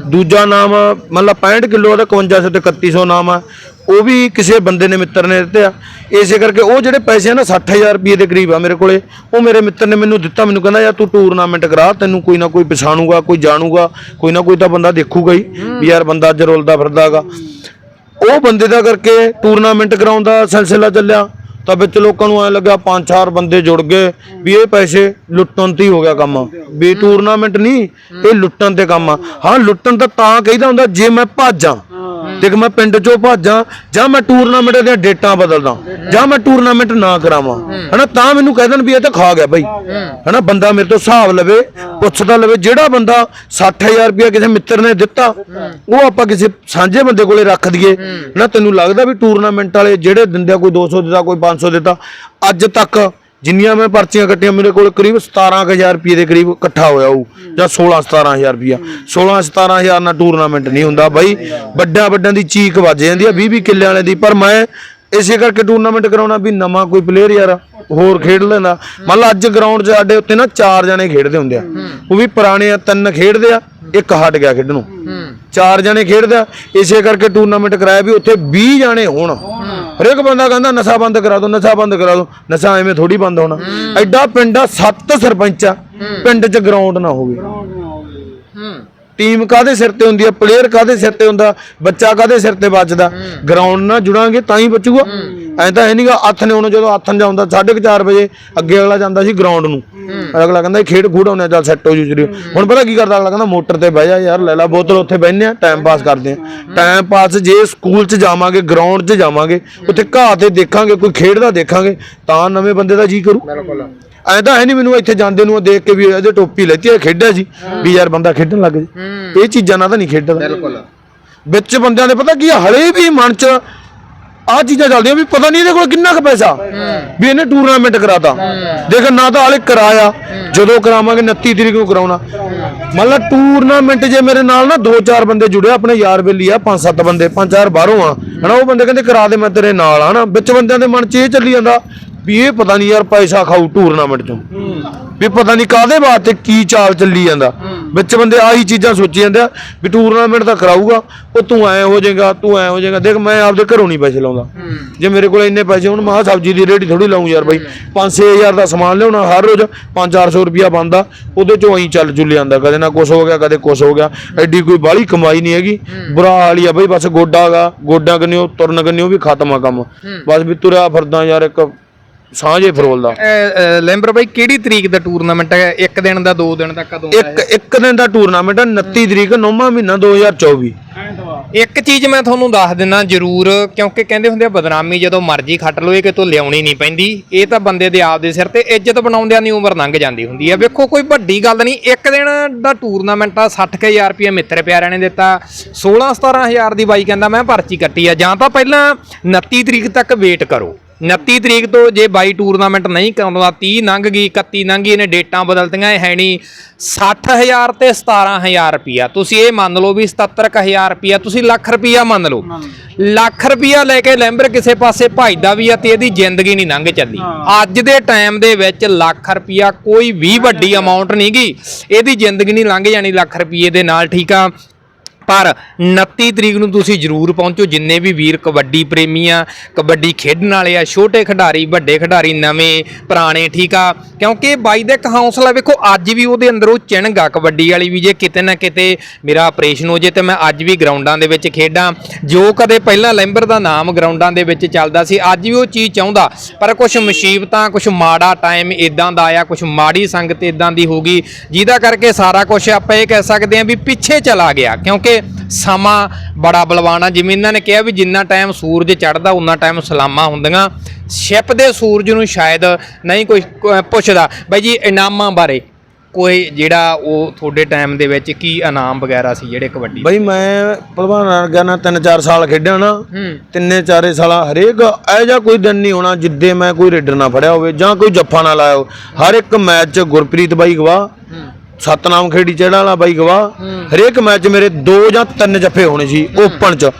ਦੂਜਾ ਨਾਮ ਮਤਲਬ 65 ਕਿਲੋ ਦਾ 5100 ਤੇ 3100 ਨਾਮ ਆ। ਉਹ ਵੀ ਕਿਸੇ ਬੰਦੇ ਨੇ ਮਿੱਤਰ ਨੇ ਦਿੱਤੇ ਆ। ਇਸੇ ਕਰਕੇ ਉਹ ਜਿਹੜੇ ਪੈਸੇ ਆ ਨਾ 60000 ਰੁਪਏ ਦੇ ਕਰੀਬ ਆ ਮੇਰੇ ਕੋਲੇ, ਉਹ ਮੇਰੇ ਮਿੱਤਰ ਨੇ ਮੈਨੂੰ ਦਿੱਤਾ, ਮੈਨੂੰ ਕਹਿੰਦਾ, ਯਾਰ ਤੂੰ ਟੂਰਨਾਮੈਂਟ ਕਰਾ, ਤੈਨੂੰ ਕੋਈ ਨਾ ਕੋਈ ਪਛਾਣੂਗਾ, ਕੋਈ ਜਾਣੂਗਾ, ਕੋਈ ਨਾ ਕੋਈ ਤਾਂ ਬੰਦਾ ਦੇਖੂਗਾ ਹੀ ਵੀ ਯਾਰ ਬੰਦਾ ਅੱਜ ਰੋਲਦਾ ਫਿਰਦਾਗਾ ਉਹ ਬੰਦੇ ਦਾ ਕਰਕੇ ਟੂਰਨਾਮੈਂਟ ਕਰਾਉਣ ਦਾ ਸਿਲਸਿਲਾ ਚੱਲਿਆ। ਤਾਂ ਵਿੱਚ ਲੋਕਾਂ ਨੂੰ ਐ ਲੱਗਾ ਪੰਜ ਚਾਰ ਬੰਦੇ ਜੁੜ ਗਏ ਵੀ ਇਹ ਪੈਸੇ ਲੁੱਟਣ ਤੇ ਹੀ ਹੋ ਗਿਆ ਕੰਮ। ਵੀ ਟੂਰਨਾਮੈਂਟ ਨਹੀਂ, ਇਹ ਲੁੱਟਣ ਤੇ ਕੰਮ ਆ। ਹਾਂ, ਲੁੱਟਣ ਤਾਂ ਤਾਂ ਕਹੀਦਾ ਹੁੰਦਾ, ਜੇ ਮੈਂ ਭੱਜਾਂ ਦੇਖ ਮੈਂ ਪਿੰਡ ਚੋਂ ਭਾਜਾਂ, ਜਾਂ ਮੈਂ ਟੂਰਨਾਮੈਂਟ ਦੀਆਂ ਡੇਟਾਂ ਬਦਲਦਾ, ਜਾਂ ਮੈਂ ਟੂਰਨਾਮੈਂਟ ਨਾ ਕਰਾਵਾਂ, ਹਨਾ, ਤਾਂ ਮੈਨੂੰ ਕਹਿ ਦੇਣ ਵੀ ਇਹ ਤਾਂ ਖਾ ਗਿਆ ਬਾਈ। ਹਨਾ, ਬੰਦਾ ਮੇਰੇ ਤੋਂ ਹਿਸਾਬ ਲਵੇ, ਪੁੱਛਦਾ ਲਵੇ, ਜਿਹੜਾ ਬੰਦਾ 60000 ਰੁਪਇਆ ਕਿਸੇ ਮਿੱਤਰ ਨੇ ਦਿੱਤਾ, ਉਹ ਆਪਾਂ ਕਿਸੇ ਸਾਂਝੇ ਬੰਦੇ ਕੋਲੇ ਰੱਖ ਦਈਏ। ਨਾ ਤੈਨੂੰ ਲੱਗਦਾ ਵੀ ਟੂਰਨਾਮੈਂਟ ਵਾਲੇ ਜਿਹੜੇ ਦਿੰਦੇ ਆ, ਕੋਈ 200 ਦਿੱਤਾ, ਕੋਈ 500 ਦਿੱਤਾ, ਅੱਜ ਤੱਕ ਜਿੰਨੀਆਂ ਮੈਂ ਪਰਚੀਆਂ ਕੱਟੀਆਂ ਮੇਰੇ ਕੋਲ ਕਰੀਬ 17000 ਰੁਪਏ ਦੇ ਕਰੀਬ ਇਕੱਠਾ ਹੋਇਆ ਉਹ ਜਾਂ 16 17000 ਰੁਪਇਆ 16 17000 ਨਾਲ ਟੂਰਨਾਮੈਂਟ ਨਹੀਂ ਹੁੰਦਾ ਬਾਈ। ਵੱਡਾ ਵੱਡਾਂ ਦੀ ਚੀਕ ਵੱਜ ਜਾਂਦੀ ਆ 20 20 ਕਿੱਲੇ ਵਾਲੇ ਦੀ। ਪਰ ਮੈਂ ਇਸੇ ਕਰਕੇ ਟੂਰਨਾਮੈਂਟ ਕਰਾਉਣਾ ਵੀ ਨਵਾਂ ਕੋਈ ਪਲੇਅਰ ਯਾਰ ਹੋਰ ਖੇਡ ਲੈਂਦਾ। ਮੰਨ ਲਾ ਅੱਜ ਗਰਾਊਂਡ 'ਚ ਸਾਡੇ ਉੱਤੇ ਨਾ ਚਾਰ ਜਣੇ ਖੇਡਦੇ ਹੁੰਦੇ ਆ। ਉਹ ਵੀ ਪੁਰਾਣੇ ਆ ਤਿੰਨ ਖੇਡਦੇ ਆ ਇੱਕ ਹਟ ਗਿਆ ਖੇਡਣੋਂ ਚਾਰ ਜਣੇ ਖੇਡਦੇ ਆ। ਇਸੇ ਕਰਕੇ ਟੂਰਨਾਮੈਂਟ ਕਰਾਇਆ ਵੀ ਉੱਥੇ 20 ਜਣੇ ਹੋਣ। ਹਰੇਕ ਬੰਦਾ ਕਹਿੰਦਾ ਨਸ਼ਾ ਬੰਦ ਕਰਾ ਦਿਓ ਨਸ਼ਾ ਬੰਦ ਕਰਾ ਦਿਓ ਨਸ਼ਾ ਐਵੇਂ ਥੋੜੀ ਬੰਦ ਹੋਣਾ। ਐਡਾ ਪਿੰਡ ਆ ਸੱਤ ਸਰਪੰਚ ਆ। ਪਿੰਡ 'ਚ ਗਰਾਊਂਡ ਨਾ ਹੋਵੇ। ਹੂੰ। ਟੀਮ ਕਾਦੇ ਸਿਰ ਤੇ ਹੁੰਦੀ ਆ? ਪਲੇਅਰ ਕਾਦੇ ਸਿਰ ਤੇ ਹੁੰਦਾ? ਬੱਚਾ ਕਾਦੇ ਸਿਰ ਤੇ ਬਚਦਾ ਗਰਾਊਂਡ ਨਾਲ ਜੁੜਾਂਗੇ ਤਾਂ ਹੀ ਬਚੂਗਾ। ਐਂ ਤਾਂ ਹੈ ਨਹੀਂਗਾ ਹੱਥ ਨੇ ਹੁਣ ਜਦੋਂ ਹੱਥ ਜਾਂਦਾ 4:30 ਵਜੇ ਅੱਗੇ ਅਗਲਾ ਜਾਂਦਾ ਸੀ ਗਰਾਊਂਡ ਨੂੰ। ਅਗਲਾ ਕਹਿੰਦਾ ਇਹ ਖੇਡ ਖੂਡ ਹੋਣੇ ਚੱਲ ਸੈੱਟ ਹੋ ਜੂ ਜਰੀ ਹੁਣ ਪਤਾ ਕੀ ਕਰਦਾ ਅਗਲਾ ਕਹਿੰਦਾ ਮੋਟਰ ਤੇ ਬਹਿ ਜਾ ਯਾਰ ਲੈ ਲੈ ਬੋਤਲ ਉੱਥੇ ਬਹਿੰਦੇ ਆ ਟਾਈਮ ਪਾਸ ਕਰਦੇ ਆ। ਟਾਈਮ ਪਾਸ ਜੇ ਸਕੂਲ 'ਚ ਜਾਵਾਂਗੇ ਗਰਾਊਂਡ 'ਚ ਜਾਵਾਂਗੇ ਉੱਥੇ ਘਾਹ ਤੇ ਦੇਖਾਂਗੇ ਕੋਈ ਖੇਡਦਾ ਦੇਖਾਂਗੇ ਤਾਂ ਨਵੇਂ ਬੰਦੇ ਦਾ ਜੀ ਕਰੂ। ਬਿਲਕੁਲ। ਐਂ ਤਾਂ ਹੈ ਨਹੀਂ ਮੈਨੂੰ ਇੱਥੇ ਜਾਂਦੇ ਨੂੰ ਦੇਖ ਕੇ ਵੀ ਇਹਦੇ ਟੋਪੀ ਲੈਤੀ ਇਹ ਖੇਡਿਆ ਸੀ ਵੀ ਯਾਰ ਬੰਦਾ ਖੇਡਣ ਲੱਗ ਜੇ। ਇਹ ਚੀਜ਼ਾਂ ਨਾਲ ਤਾਂ ਨਹੀਂ ਖੇਡਦਾ। ਬਿਲਕੁਲ। ਵਿੱਚ ਬੰਦਿਆਂ ਦੇ ਪਤਾ ਕੀ ਹਲੇ ਵੀ ਮਨ 'ਚ ਆਹ ਚੀਜ਼ਾਂ ਚੱਲਦੀਆਂ ਵੀ ਪਤਾ ਨਹੀਂ ਇਹਦੇ ਕੋਲ ਕਿੰਨਾ ਕੁ ਪੈਸਾ। ਵੀ ਇਹਨੇ ਟੂਰਨਾਮੈਂਟ ਕਰਾਤਾ। ਦੇਖ ਨਾ ਤਾਂ ਹਾਲੇ ਕਰਾਇਆ। ਜਦੋਂ ਕਰਾਵਾਂਗੇ 29 ਤਰੀਕ ਨੂੰ ਕਰਾਉਣਾ। ਮੰਨ ਮਤਲਬ ਟੂਰਨਾਮੈਂਟ ਜੇ ਮੇਰੇ ਨਾਲ ਨਾ ਦੋ ਚਾਰ ਬੰਦੇ ਜੁੜੇ ਆਪਣੇ ਯਾਰ ਬੇਲੀ ਆ, ਪੰਜ ਸੱਤ ਬੰਦੇ, ਪੰਜ ਚਾਰ ਬਾਹਰੋਂ ਆ। ਹਨਾ ਉਹ ਬੰਦੇ ਕਹਿੰਦੇ ਕਰਾ ਦੇ ਮੈਂ ਤੇਰੇ ਨਾਲ, ਹਨਾ। ਵਿੱਚ ਬੰਦਿਆਂ ਦੇ ਮਨ 'ਚ ਇਹ ਚੱਲੀ ਜਾਂਦਾ ਵੀ ਇਹ ਪਤਾ ਨਹੀਂ ਯਾਰ ਪੈਸਾ ਖਾਊ ਟੂਰਨਾਮੈਂਟ 'ਚੋਂ। ਵੀ ਪਤਾ ਨਹੀਂ ਕਾਦੇ ਵਾਸਤੇ ਕੀ ਚਾਲ ਚੱਲੀ ਜਾਂਦਾ। ਵਿੱਚ ਬੰਦੇ ਆਹੀ ਚੀਜ਼ਾਂ ਸੋਚੀ ਜਾਂਦੇ ਆ ਵੀ ਟੂਰਨਾਮੈਂਟ ਤਾਂ ਕਰਾਊਗਾ ਉਹ ਤੂੰ ਐ ਹੋ ਜਾਏਗਾ ਤੂੰ ਐ ਹੋ ਜਾਏਗਾ। ਦੇਖ ਮੈਂ ਆਪਦੇ ਘਰੋਂ ਨਹੀਂ ਪੈਸੇ ਲਾਉਂਦਾ। ਜੇ ਮੇਰੇ ਕੋਲ ਇੰਨੇ ਪੈਸੇ ਹੁਣ ਮਹਾ ਸਬਜ਼ੀ ਦੀ ਰੇੜੀ ਥੋੜੀ ਲਾਉਂ ਯਾਰ ਬਾਈ। 5-6000 ਦਾ ਸਮਾਨ ਲਿਆਉਣਾ ਹਰ ਰੋਜ਼ 5-400 ਰੁਪਿਆ ਬੰਦਾ ਉਹਦੇ ਚੋਂ ਐਂ ਚੱਲ ਜੁੱਲ ਜਾਂਦਾ। ਕਦੇ ਨਾ ਕੁਛ ਹੋ ਗਿਆ ਕਦੇ ਕੁਛ ਹੋ ਗਿਆ। ਐਡੀ ਕੋਈ ਬਾਹਲੀ ਕਮਾਈ ਨਹੀਂ ਹੈਗੀ। ਬੁਰਾ ਹਾਲ ਹੀ ਆ ਬਈ ਬਸ ਗੋਡਾਗਾ ਗੋਡਾਂ ਕੰਨਿਓ ਤੁਰਨ ਕੰਨਿਓ ਵੀ ਖਤਮ ਆ ਕੰਮ। ਬਸ ਵੀ ਤੁਰਿਆ ਫਿਰਦਾ ਯਾਰ ਇੱਕ ਸਾਂਝੇ ਫਰੋਲ ਲੈਂਬਰ ਬਾਈ ਕਿਹੜੀ ਤਰੀਕ ਦਾ ਟੂਰਨਾਮੈਂਟ ਹੈ ਇੱਕ ਦਿਨ ਦਾ ਦੋ ਦਿਨ ਦਾ ਕਦੋਂ ਦਾ ਇੱਕ ਇੱਕ ਦਿਨ ਦਾ ਟੂਰਨਾਮੈਂਟ ਆ 29 ਤਰੀਕ 9ਵਾਂ ਮਹੀਨਾ 2024 ਇੱਕ ਚੀਜ਼ ਮੈਂ ਤੁਹਾਨੂੰ ਦੱਸ ਦਿੰਦਾ ਜ਼ਰੂਰ ਕਿਉਂਕਿ ਕਹਿੰਦੇ ਹੁੰਦੇ ਆ ਬਦਨਾਮੀ ਜਦੋਂ ਮਰਜ਼ੀ ਖੱਟ ਲਓ ਇਹ ਕਿਤੋਂ ਲਿਆਉਣੀ ਨਹੀਂ ਪੈਂਦੀ। ਇਹ ਤਾਂ ਬੰਦੇ ਦੇ ਆਪ ਦੇ ਸਿਰ ਤੇ ਇੱਜ਼ਤ ਬਣਾਉਂਦਿਆਂ ਦੀ ਉਮਰ ਲੰਘ ਜਾਂਦੀ ਹੁੰਦੀ ਆ। ਵੇਖੋ ਕੋਈ ਵੱਡੀ ਗੱਲ ਨਹੀਂ ਇੱਕ ਦਿਨ ਦਾ ਟੂਰਨਾਮੈਂਟ ਆ 60000 ਰੁਪਏ ਮਿੱਤਰ ਪਿਆਰਿਆਂ ਨੇ ਦਿੱਤਾ। 16 17000 ਦੀ ਬਾਈ ਕਹਿੰਦਾ ਮੈਂ ਪਰਚੀ ਕੱਟੀ ਆ। ਜਾਂ ਤਾਂ ਪਹਿਲਾਂ 29 ਤਰੀਕ ਤੱਕ ਵੇਟ ਕਰੋ। 29 ਤਰੀਕ ਤੋਂ ਜੇ ਬਾਈ ਟੂਰਨਾਮੈਂਟ ਨਹੀਂ ਕਰਾਉਂਦਾ 30 ਲੰਘ ਗਈ 31 ਲੰਘ ਗਈ ਇਹਨੇ ਡੇਟਾਂ ਬਦਲਤੀਆਂ ਇਹ ਹੈ ਨਹੀਂ। 60000 ਤੇ 17000 ਰੁਪਿਆ ਤੁਸੀਂ ਇਹ ਮੰਨ ਲਓ ਵੀ 77000 ਰੁਪਿਆ ਤੁਸੀਂ ਲੱਖ ਰੁਪਿਆ ਮੰਨ ਲਓ। ਲੱਖ ਰੁਪਿਆ ਲੈ ਕੇ ਲੈਂਬਰ ਕਿਸੇ ਪਾਸੇ ਭਜਦਾ ਵੀ ਆ ਤੇ ਇਹਦੀ ਜ਼ਿੰਦਗੀ ਨਹੀਂ ਲੰਘ ਚੱਲੀ। ਅੱਜ ਦੇ ਟਾਈਮ ਦੇ ਵਿੱਚ ਲੱਖ ਰੁਪਿਆ ਕੋਈ ਵੀ ਵੱਡੀ ਅਮਾਉਂਟ ਨਹੀਂ ਗੀ ਇਹਦੀ ਜ਼ਿੰਦਗੀ ਨਹੀਂ ਲੰਘ ਜਾਣੀ ਲੱਖ ਰੁਪਏ ਦੇ ਨਾਲ ਠੀਕ ਆ? ਪਰ 29 ਤਰੀਕ ਨੂੰ ਤੁਸੀਂ ਜਰੂਰ ਪਹੁੰਚੋ, ਜਿੰਨੇ ਵੀ ਵੀਰ ਕਬੱਡੀ ਪ੍ਰੇਮੀ ਆ, ਕਬੱਡੀ ਖੇਡਣ ਵਾਲੇ ਆ, ਛੋਟੇ ਖਿਡਾਰੀ, ਵੱਡੇ ਖਿਡਾਰੀ, ਨਵੇਂ, ਪੁਰਾਣੇ, ਠੀਕ ਆ? ਕਿਉਂਕਿ ਬਾਈ ਦਾ ਇੱਕ ਹੌਸਲਾ ਵੇਖੋ, ਅੱਜ ਵੀ ਉਹਦੇ ਅੰਦਰ ਉਹ ਚਿਣਗਾ ਕਬੱਡੀ ਵਾਲੀ ਵੀ, ਜੇ ਕਿਤੇ ਨਾ ਕਿਤੇ ਮੇਰਾ ਆਪਰੇਸ਼ਨ ਹੋ ਜੇ ਤੇ ਮੈਂ ਅੱਜ ਵੀ ਗਰਾਊਂਡਾਂ ਦੇ ਵਿੱਚ ਖੇਡਾਂ। ਜੋ ਕਦੇ ਪਹਿਲਾਂ ਲੈਂਬਰ ਦਾ ਨਾਮ ਗਰਾਊਂਡਾਂ ਦੇ ਵਿੱਚ ਚੱਲਦਾ ਸੀ, ਅੱਜ ਵੀ ਉਹ ਚੀਜ਼ ਚਾਹੁੰਦਾ। ਪਰ ਕੁਝ ਮੁਸੀਬਤਾਂ ਕੁਝ ਮਾੜਾ ਟਾਈਮ ਇਦਾਂ ਦਾ ਆਇਆ ਕੁਝ ਮਾੜੀ ਸੰਗਤ ਇਦਾਂ ਦੀ ਹੋ ਗਈ, ਜਿਹਦਾ ਕਰਕੇ ਸਾਰਾ ਕੁਝ ਆਪਾਂ ਇਹ ਕਹਿ ਸਕਦੇ ਹਾਂ ਵੀ ਪਿੱਛੇ ਚਲਾ ਗਿਆ। ਕਿਉਂਕਿ ਸਮਾਂ ਬੜਾ ਬਲਵਾਨ ਆ। ਜਿਵੇਂ ਇਹਨਾਂ ਨੇ ਕਿਹਾ ਵੀ ਜਿੰਨਾ ਟਾਈਮ ਸੂਰਜ ਚੜ੍ਹਦਾ ਉਨਾ ਟਾਈਮ ਸਲਾਮਾਂ ਹੁੰਦੀਆਂ। ਛਿਪ ਦੇ ਸੂਰਜ ਨੂੰ ਸ਼ਾਇਦ ਨਹੀਂ ਕੋਈ ਪੁੱਛਦਾ। ਬਾਈ ਜੀ ਇਨਾਮਾਂ ਬਾਰੇ ਕੋਈ ਜਿਹੜਾ ਉਹ ਤੁਹਾਡੇ ਟਾਈਮ ਦੇ ਵਿੱਚ ਕੀ ਇਨਾਮ ਵਗੈਰਾ ਸੀ ਜਿਹੜੇ ਕਬੱਡੀ ਬਈ ਮੈਂ ਭਲਵਾਨ ਵਰਗਾ ਨਾ 3-4 ਸਾਲ ਖੇਡਿਆ ਨਾ। ਹੂੰ। ਤਿੰਨੇ ਚਾਰੇ ਸਾਲਾਂ ਹਰੇਕ ਇਹ ਜਿਹਾ ਕੋਈ ਦਿਨ ਨਹੀਂ ਹੋਣਾ ਜਿੱਦੇ ਮੈਂ ਕੋਈ ਰੇਡਰ ਨਾ ਫੜਿਆ ਹੋਵੇ ਜਾਂ ਕੋਈ ਜੱਫਾ ਨਾ ਲਾਇਆ ਹੋਵੇ। ਹਰ ਇੱਕ ਮੈਚ 'ਚ ਗੁਰਪ੍ਰੀਤ ਬਾਈ ਗਵਾਹ। ਸਤਨਾਮ ਖੇੜੀ ਚੜਾ ਵਾਲਾ ਬਾਈ ਗਵਾਹ ਹਰੇਕ ਮੈਚ ਮੇਰੇ ਦੋ ਜਾਂ ਤਿੰਨ ਜੱਫੇ ਹੋਣੇ ਸੀ ਓਪਨ 'ਚ।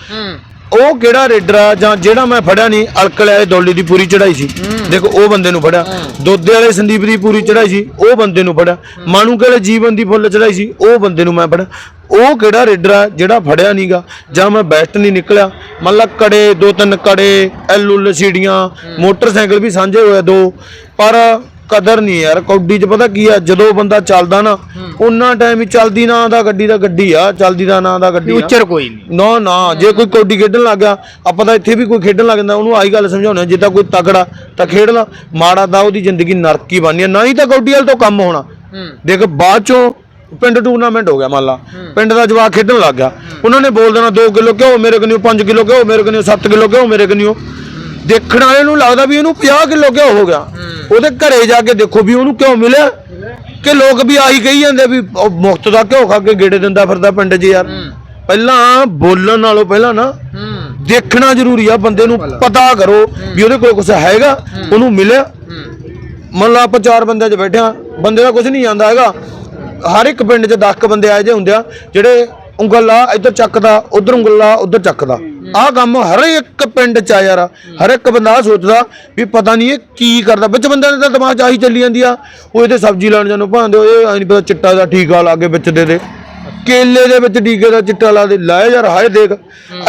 ਉਹ ਕਿਹੜਾ ਰੇਡਰ ਆ ਜਾਂ ਜਿਹੜਾ ਮੈਂ ਫੜਿਆ ਨਹੀਂ ਅਲਕਲੇ ਵਾਲੇ ਦੌਲੀ ਦੀ ਪੂਰੀ ਚੜਾਈ ਸੀ। ਦੇਖੋ ਉਹ ਬੰਦੇ ਨੂੰ ਫੜਿਆ। ਦੋਦੇ ਵਾਲੇ ਸੰਦੀਪ ਦੀ ਪੂਰੀ ਚੜਾਈ ਸੀ ਉਹ ਬੰਦੇ ਨੂੰ ਫੜਿਆ। ਮਾਨੂ ਵਾਲੇ ਜੀਵਨ ਦੀ ਫੁੱਲ ਚੜਾਈ ਸੀ ਉਹ ਬੰਦੇ ਨੂੰ ਮੈਂ ਫੜਿਆ। ਉਹ ਕਿਹੜਾ ਰੇਡਰ ਆ ਜਿਹੜਾ ਫੜਿਆ ਨਹੀਂਗਾ ਜਾਂ ਮੈਂ ਬੈਸਟ ਨਹੀਂ ਨਿਕਲਿਆ। ਮਤਲਬ ਕੜੇ ਦੋ ਤਿੰਨ ਕੜੇ ਐਲ ਉਲ ਸੀੜੀਆਂ ਮੋਟਰਸਾਈਕਲ ਵੀ ਸਾਂਝੇ ਹੋਏ ਦੋ। ਪਰ ਕਦਰ ਨਹੀਂ ਯਾਰ ਕੌਡੀ 'ਚ ਪਤਾ ਕੀ ਆ ਜਦੋਂ ਬੰਦਾ ਚੱਲਦਾ ਨਾ ਉਹਨਾਂ ਟਾਈਮ ਹੀ ਚੱਲਦੀ ਨਾ ਦਾ ਗੱਡੀ ਦਾ ਗੱਡੀ ਆ ਚੱਲਦੀ ਦਾ ਨਾਂ ਦਾ ਗੱਡੀ ਆ। ਫਿਊਚਰ ਕੋਈ ਨਹੀਂ। ਨਾ ਨਾ ਜੇ ਕੋਈ ਕੌਡੀ ਖੇਡਣ ਲੱਗ ਗਿਆ ਆਪਾਂ ਤਾਂ ਇੱਥੇ ਵੀ ਕੋਈ ਖੇਡਣ ਲੱਗ ਜਾਂਦਾ ਉਹਨੂੰ ਆਹੀ ਗੱਲ ਸਮਝਾਉਣਾ ਜੇ ਤਾਂ ਕੋਈ ਤਗੜਾ ਤਾਂ ਖੇਡ ਲਾ ਮਾੜਾ ਤਾਂ ਉਹਦੀ ਜ਼ਿੰਦਗੀ ਨਰਕੀ ਬਣਨੀ ਆ ਨਾ ਹੀ ਤਾਂ ਕੌਡੀ ਵਾਲ ਤੋਂ ਕੰਮ ਹੋਣਾ। ਦੇਖ ਬਾਅਦ ਚੋਂ ਪਿੰਡ ਟੂਰਨਾਮੈਂਟ ਹੋ ਗਿਆ ਮੰਨ ਲਾ। ਪਿੰਡ ਦਾ ਜਵਾਕ ਖੇਡਣ ਲੱਗ ਗਿਆ। ਉਹਨਾਂ ਨੇ ਬੋਲ ਦੇਣਾ 2 ਕਿਲੋ ਕਿਉਂ ਮੇਰੇ ਕਨੀਓ 5 ਕਿਲੋ ਕਿਉਂ ਮੇਰੇ ਕਨੀਓ 7 ਕਿਲੋ ਕਿਉਂ ਮੇਰੇ ਕਨੀਓ। ਦੇਖਣ ਵਾਲੇ ਨੂੰ ਲੱਗਦਾ ਵੀ ਇਹਨੂੰ 50 ਕਿਲੋ ਕਿਉਂ ਹੋ ਗਿਆ। ਉਹਦੇ ਘਰੇ ਜਾ ਕੇ ਦੇਖੋ ਵੀ ਉਹਨੂੰ ਕਿਉਂ ਮਿਲਿਆ। ਕਿ ਲੋਕ ਵੀ ਆਹੀ ਕਹੀ ਜਾਂਦੇ ਵੀ ਮੁਫਤ ਦਾ ਘਿਓ ਖਾ ਕੇ ਗੇੜੇ ਦਿੰਦਾ ਫਿਰਦਾ ਪਿੰਡ 'ਚ ਯਾਰ। ਪਹਿਲਾਂ ਬੋਲਣ ਨਾਲੋਂ ਪਹਿਲਾਂ ਨਾ ਦੇਖਣਾ ਜ਼ਰੂਰੀ ਆ ਬੰਦੇ ਨੂੰ ਪਤਾ ਕਰੋ ਵੀ ਉਹਦੇ ਕੋਲ ਕੁਝ ਹੈਗਾ ਉਹਨੂੰ ਮਿਲਿਆ। ਮੰਨ ਲਾ ਆਪਾਂ ਚਾਰ ਬੰਦਿਆਂ 'ਚ ਬੈਠੇ ਆ ਬੰਦੇ ਦਾ ਕੁਝ ਨਹੀਂ ਜਾਂਦਾ ਹੈਗਾ। ਹਰ ਇੱਕ ਪਿੰਡ 'ਚ 10 ਕ ਬੰਦੇ ਆਏ ਜੇ ਹੁੰਦੇ ਆ ਜਿਹੜੇ ਉਂਗਲ ਇੱਧਰ ਚੱਕਦਾ ਉਧਰ ਉਂਗਲ ਉਧਰ ਚੱਕਦਾ। ਆਹ ਕੰਮ ਹਰ ਇੱਕ ਪਿੰਡ 'ਚ ਆ ਯਾਰ ਹਰ ਇੱਕ ਬੰਦਾ ਸੋਚਦਾ ਵੀ ਪਤਾ ਨਹੀਂ ਇਹ ਕੀ ਕਰਦਾ। ਵਿੱਚ ਬੰਦਿਆਂ ਦੇ ਤਾਂ ਦਿਮਾਗ 'ਚ ਆਹੀ ਚੱਲੀ ਜਾਂਦੀ ਆ ਉਹ ਇਹਦੇ ਸਬਜ਼ੀ ਲੈਣ ਜਾਣੋਂ ਭਾਂਦੇ ਇਹ ਐ ਨਹੀਂ ਪਤਾ ਚਿੱਟਾ ਦਾ ਟੀਕਾ ਲਾ ਕੇ ਵਿੱਚ ਦੇ ਦੇ। ਕੇਲੇ ਦੇ ਵਿੱਚ ਟੀਕੇ ਦਾ ਚਿੱਟਾ ਲਾ ਦੇ। ਲੈ ਯਾਰ ਹਾਏ ਦੇਖ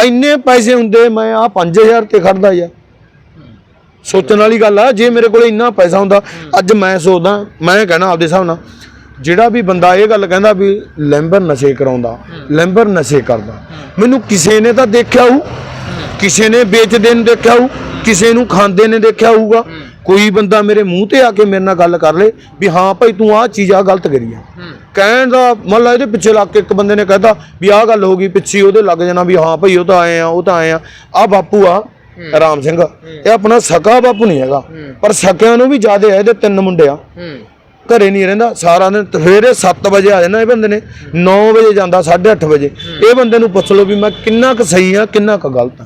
ਇੰਨੇ ਪੈਸੇ ਹੁੰਦੇ ਮੈਂ ਆ 5000 ਤੇ ਖੜਦਾ ਯਾਰ। ਸੋਚਣ ਵਾਲੀ ਗੱਲ ਆ ਜੇ ਮੇਰੇ ਕੋਲ ਇੰਨਾ ਪੈਸਾ ਹੁੰਦਾ ਅੱਜ ਮੈਂ ਸੋਚਦਾ ਮੈਂ ਕਹਿਣਾ ਆਪਦੇ ਹਿਸਾਬ ਨਾਲ ਜਿਹੜਾ ਵੀ ਬੰਦਾ ਇਹ ਗੱਲ ਕਹਿੰਦਾ ਵੀ ਲੈਂਬਰ ਨਸ਼ੇ ਕਰਾਉਂਦਾ ਲੈਂਬਰ ਨਸ਼ੇ ਕਰਦਾ। ਮੈਨੂੰ ਕਿਸੇ ਨੇ ਤਾਂ ਦੇਖਿਆ ਹੋਊ ਕਿਸੇ ਨੇ ਵੇਚਦੇ ਨੂੰ ਦੇਖਿਆ ਹੋਊ ਕਿਸੇ ਨੂੰ ਖਾਂਦੇ ਨੇ ਦੇਖਿਆ ਹੋਊਗਾ। ਕੋਈ ਬੰਦਾ ਮੇਰੇ ਮੂੰਹ ਤੇ ਆ ਕੇ ਮੇਰੇ ਨਾਲ ਗੱਲ ਕਰ ਲੇ ਵੀ ਹਾਂ ਭਾਈ ਤੂੰ ਆਹ ਚੀਜ਼ ਆ ਗਲਤ ਕਰੀ ਆ। ਕਹਿਣ ਦਾ ਮੰਨ ਲਾ ਇਹਦੇ ਪਿੱਛੇ ਲੱਗ ਕੇ ਇੱਕ ਬੰਦੇ ਨੇ ਕਹਿਤਾ ਵੀ ਆਹ ਗੱਲ ਹੋ ਗਈ ਪਿੱਛੇ ਉਹਦੇ ਲੱਗ ਜਾਣਾ ਵੀ ਹਾਂ ਭਾਈ ਉਹ ਤਾਂ ਆਏ ਆ ਉਹ ਤਾਂ ਆਏ ਆ। ਆ ਬਾਪੂ ਆ ਰਾਮ ਸਿੰਘ। ਇਹ ਆਪਣਾ ਸਕਾ ਬਾਪੂ ਨਹੀਂ ਹੈਗਾ। ਪਰ ਸਕਿਆਂ ਨੂੰ ਵੀ ਜ਼ਿਆਦੇ ਆ ਇਹਦੇ ਤਿੰਨ ਮੁੰਡੇ ਆ। ਘਰੇ ਨਹੀਂ ਰਹਿੰਦਾ ਸਾਰਾ ਦਿਨ ਸਵੇਰੇ 7 ਵਜੇ ਆ ਜਾਂਦਾ ਇਹ ਬੰਦੇ ਨੇ 9 ਵਜੇ ਜਾਂਦਾ 8:30 ਵਜੇ। ਇਹ ਬੰਦੇ ਨੂੰ ਪੁੱਛ ਲਓ ਵੀ ਮੈਂ ਕਿੰਨਾ ਕੁ ਸਹੀ ਆ ਕਿੰਨਾ ਕੁ ਗਲਤ ਆ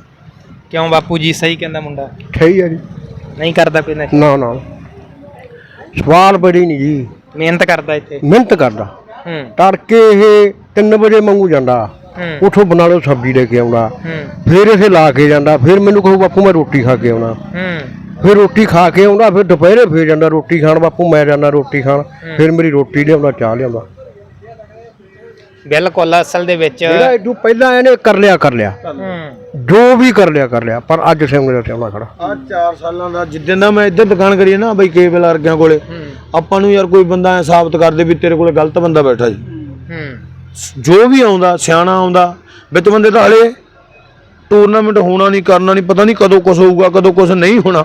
ਕਿਉਂ ਬਾਪੂ ਜੀ ਸਹੀ ਕਹਿੰਦਾ ਮੁੰਡਾ? ਸਹੀ ਹੈ ਜੀ। ਨਹੀਂ ਕਰਦਾ ਕੋਈ ਨਸ਼ਾ ਨਾ ਨਾ। ਸਵਾਲ ਬੜੀ ਨਹੀਂ ਜੀ। ਮਿਹਨਤ ਕਰਦਾ ਇੱਥੇ? ਮਿਹਨਤ ਕਰਦਾ। ਹੂੰ। ਤੜਕੇ ਇਹ 3 ਵਜੇ ਮੰਗੂ ਜਾਂਦਾ। ਹੂੰ। ਉਠੋ ਬਣਾ ਲਓ ਸਬਜ਼ੀ ਲੈ ਕੇ ਆਉਂਦਾ ਹੂੰ। ਫਿਰ ਇਹ ਲਾ ਕੇ ਜਾਂਦਾ। ਫਿਰ ਮੈਨੂੰ ਕਹੂ ਬਾਪੂ ਮੈਂ ਰੋਟੀ ਖਾ ਕੇ ਆਉਣਾ। ਹੂੰ। ਫਿਰ ਰੋਟੀ ਖਾ ਕੇ ਆਉਂਦਾ ਫਿਰ ਦੁਪਹਿਰੇ ਫੇਰ ਜਾਂਦਾ ਰੋਟੀ ਖਾਣ ਬਾਪੂ ਮੈਂ ਜਾਂਦਾ ਰੋਟੀ ਖਾਣ ਫਿਰ ਮੇਰੀ ਰੋਟੀ ਲਿਆਉਂਦਾ ਚਾਹ ਲਿਆਉਂਦਾ। ਬਿਲਕੁਲ ਅਸਲ ਦੇ ਵਿੱਚ ਜਿਹੜਾ ਇਦੋਂ ਪਹਿਲਾਂ ਇਹਨੇ ਕਰ ਲਿਆ ਕਰ ਲਿਆ। ਜੋ ਵੀ ਕਰ ਲਿਆ ਕਰ ਲਿਆ ਪਰ ਅੱਜ ਸਿਮਲੇ ਤੇ ਆਉਣਾ ਖੜਾ। ਆ 4 ਸਾਲਾਂ ਦਾ ਜਿੱਦਣ ਦਾ ਮੈਂ ਇੱਧਰ ਦੁਕਾਨ ਕਰੀ ਨਾ ਬਈ ਕੇਬਲ ਵਰਗਿਆਂ ਕੋਲੇ ਆਪਾਂ ਨੂੰ ਯਾਰ ਕੋਈ ਬੰਦਾ ਐ ਸਾਬਤ ਕਰ ਦੇ ਵੀ ਤੇਰੇ ਕੋਲੇ ਗਲਤ ਬੰਦਾ ਬੈਠਾ ਜੀ। ਜੋ ਵੀ ਆਉਂਦਾ ਸਿਆਣਾ ਆਉਂਦਾ ਵਿੱਚ ਬੰਦੇ ਤਾਂ ਹਲੇ ਟੂਰਨਾਮੈਂਟ ਹੋਣਾ ਨਹੀਂ, ਕਰਨਾ ਨਹੀਂ, ਪਤਾ ਨਹੀਂ ਕਦੋਂ ਕੁਝ ਹੋਊਗਾ, ਕਦੋਂ ਕੁਝ ਨਹੀਂ ਹੋਣਾ।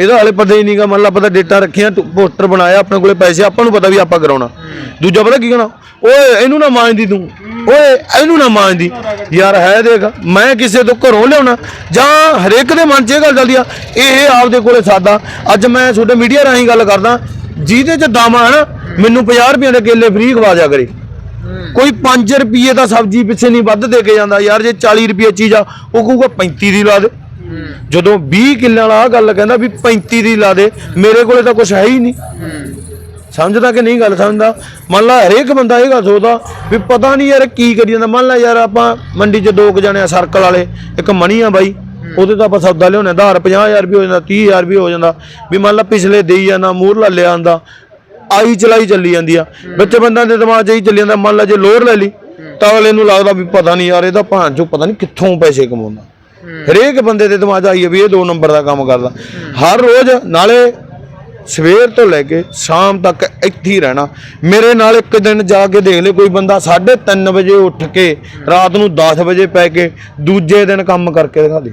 ਇਹਦਾ ਹਾਲੇ ਪਤਾ ਹੀ ਨਹੀਂਗਾ, ਮੰਨ ਲਾ ਪਤਾ ਡੇਟਾ ਰੱਖਿਆ ਪੋਸਟਰ ਬਣਾਇਆ, ਆਪਣੇ ਕੋਲੇ ਪੈਸੇ, ਆਪਾਂ ਨੂੰ ਪਤਾ ਵੀ ਆਪਾਂ ਕਰਾਉਣਾ। ਦੂਜਾ ਪਤਾ ਕੀ ਕਹਣਾ? ਓਏ, ਇਹਨੂੰ ਨਾ ਮਾਂਜਦੀ ਤੂੰ। ਓਏ, ਇਹਨੂੰ ਨਾ ਮਾਂਜਦੀ। ਯਾਰ ਹੈ ਦੇਖ, ਮੈਂ ਕਿਸੇ ਤੋਂ ਘਰੋਂ ਲਿਆਉਣਾ, ਜਾਂ ਹਰੇਕ ਦੇ ਮਨ 'ਚ ਇਹ ਗੱਲ ਚੱਲਦੀ ਆ, ਇਹ ਆਪਦੇ ਕੋਲੇ ਸਾਦਾ। ਅੱਜ ਮੈਂ ਤੁਹਾਡੇ ਮੀਡੀਆ ਰਾਹੀਂ ਗੱਲ ਕਰਦਾ, ਜਿਹਦੇ 'ਚ ਦਮ ਹੈ ਨਾ ਮੈਨੂੰ 50 ਰੁਪਏ ਦੇ ਕੇਲੇ ਫ੍ਰੀ ਖਵਾ ਜਾ ਕਰੇ। ਕੋਈ 5 ਰੁਪਏ ਦਾ ਸਬਜ਼ੀ ਪਿੱਛੇ ਨਹੀਂ ਵੱਧ ਦੇ ਕੇ ਜਾਂਦਾ ਯਾਰ, ਜੇ 40 ਰੁਪਏ ਚੀਜ਼ ਆ, ਉਹ ਕਹੂਗਾ 35 ਦੀ ਲਾ ਦੇ। ਜਦੋਂ 20 ਕਿੱਲਿਆਂ ਵਾਲਾ ਆ ਗੱਲ ਕਹਿੰਦਾ ਵੀ 35 ਦੀ ਲਾ ਦੇ, ਮੇਰੇ ਕੋਲੇ ਤਾਂ ਕੁਝ ਹੈ ਹੀ ਨਹੀਂ। ਸਮਝਦਾ ਕਿ ਨਹੀਂ ਗੱਲ ਸਮਝਦਾ? ਮੰਨ ਲਾ ਹਰੇਕ ਬੰਦਾ ਇਹ ਗੱਲ ਸੋਚਦਾ ਵੀ ਪਤਾ ਨਹੀਂ ਯਾਰ ਕੀ ਕਰੀ ਜਾਂਦਾ। ਮੰਨ ਲਾ ਯਾਰ ਆਪਾਂ ਮੰਡੀ 'ਚ ਦੋ ਕੁ ਜਾਣੇ ਆ, ਸਰਕਲ ਵਾਲੇ, ਇੱਕ ਮਣੀ ਆ ਬਾਈ, ਉਹਦੇ ਤਾਂ ਆਪਾਂ ਸੌਦਾ ਲਿਆਉਣੇ ਆਧਾਰ 50000 ਵੀ ਹੋ ਜਾਂਦਾ 30000 ਵੀ ਹੋ ਜਾਂਦਾ। ਵੀ ਮੰਨ ਲਾ ਪਿਛਲੇ ਦੇਈ ਜਾਂਦਾ, ਮੂਹਰਲਾ ਲਿਆ ਆਂਦਾ ਆਈ ਚਲਾਈ ਚੱਲੀ ਜਾਂਦੀ ਆ। ਵਿੱਚ ਬੰਦਾ ਦੇ ਦਿਮਾਗ 'ਚ ਹੀ ਚੱਲੀ ਜਾਂਦਾ ਮੰਨ ਲਾ ਜੇ ਲੋਰ ਲੈ ਲਈ ਤਾਂ ਅਗਲੇ ਨੂੰ ਲੱਗਦਾ ਵੀ ਪਤਾ ਨਹੀਂ ਯਾਰ ਇਹਦਾ ਭਾਂ ਚੋਂ ਪਤਾ ਨਹੀਂ ਕਿੱਥੋਂ ਪੈਸੇ ਕਮਾਉਂਦਾ। ਹਰੇਕ ਬੰਦੇ ਦੇ ਦਿਮਾਗ 'ਚ ਆਈ ਵੀ ਇਹ ਦੋ ਨੰਬਰ ਦਾ ਕੰਮ ਕਰਦਾ। ਹਰ ਰੋਜ਼ ਨਾਲੇ ਸਵੇਰ ਤੋਂ ਲੈ ਕੇ ਸ਼ਾਮ ਤੱਕ ਇੱਥੇ ਹੀ ਰਹਿਣਾ। ਮੇਰੇ ਨਾਲ ਇੱਕ ਦਿਨ ਜਾ ਕੇ ਦੇਖ ਲੈ ਕੋਈ ਬੰਦਾ 3:30 ਵਜੇ ਉੱਠ ਕੇ ਰਾਤ ਨੂੰ 10 ਵਜੇ ਪੈ ਕੇ ਦੂਜੇ ਦਿਨ ਕੰਮ ਕਰਕੇ ਦਿਖਾ ਦੇ।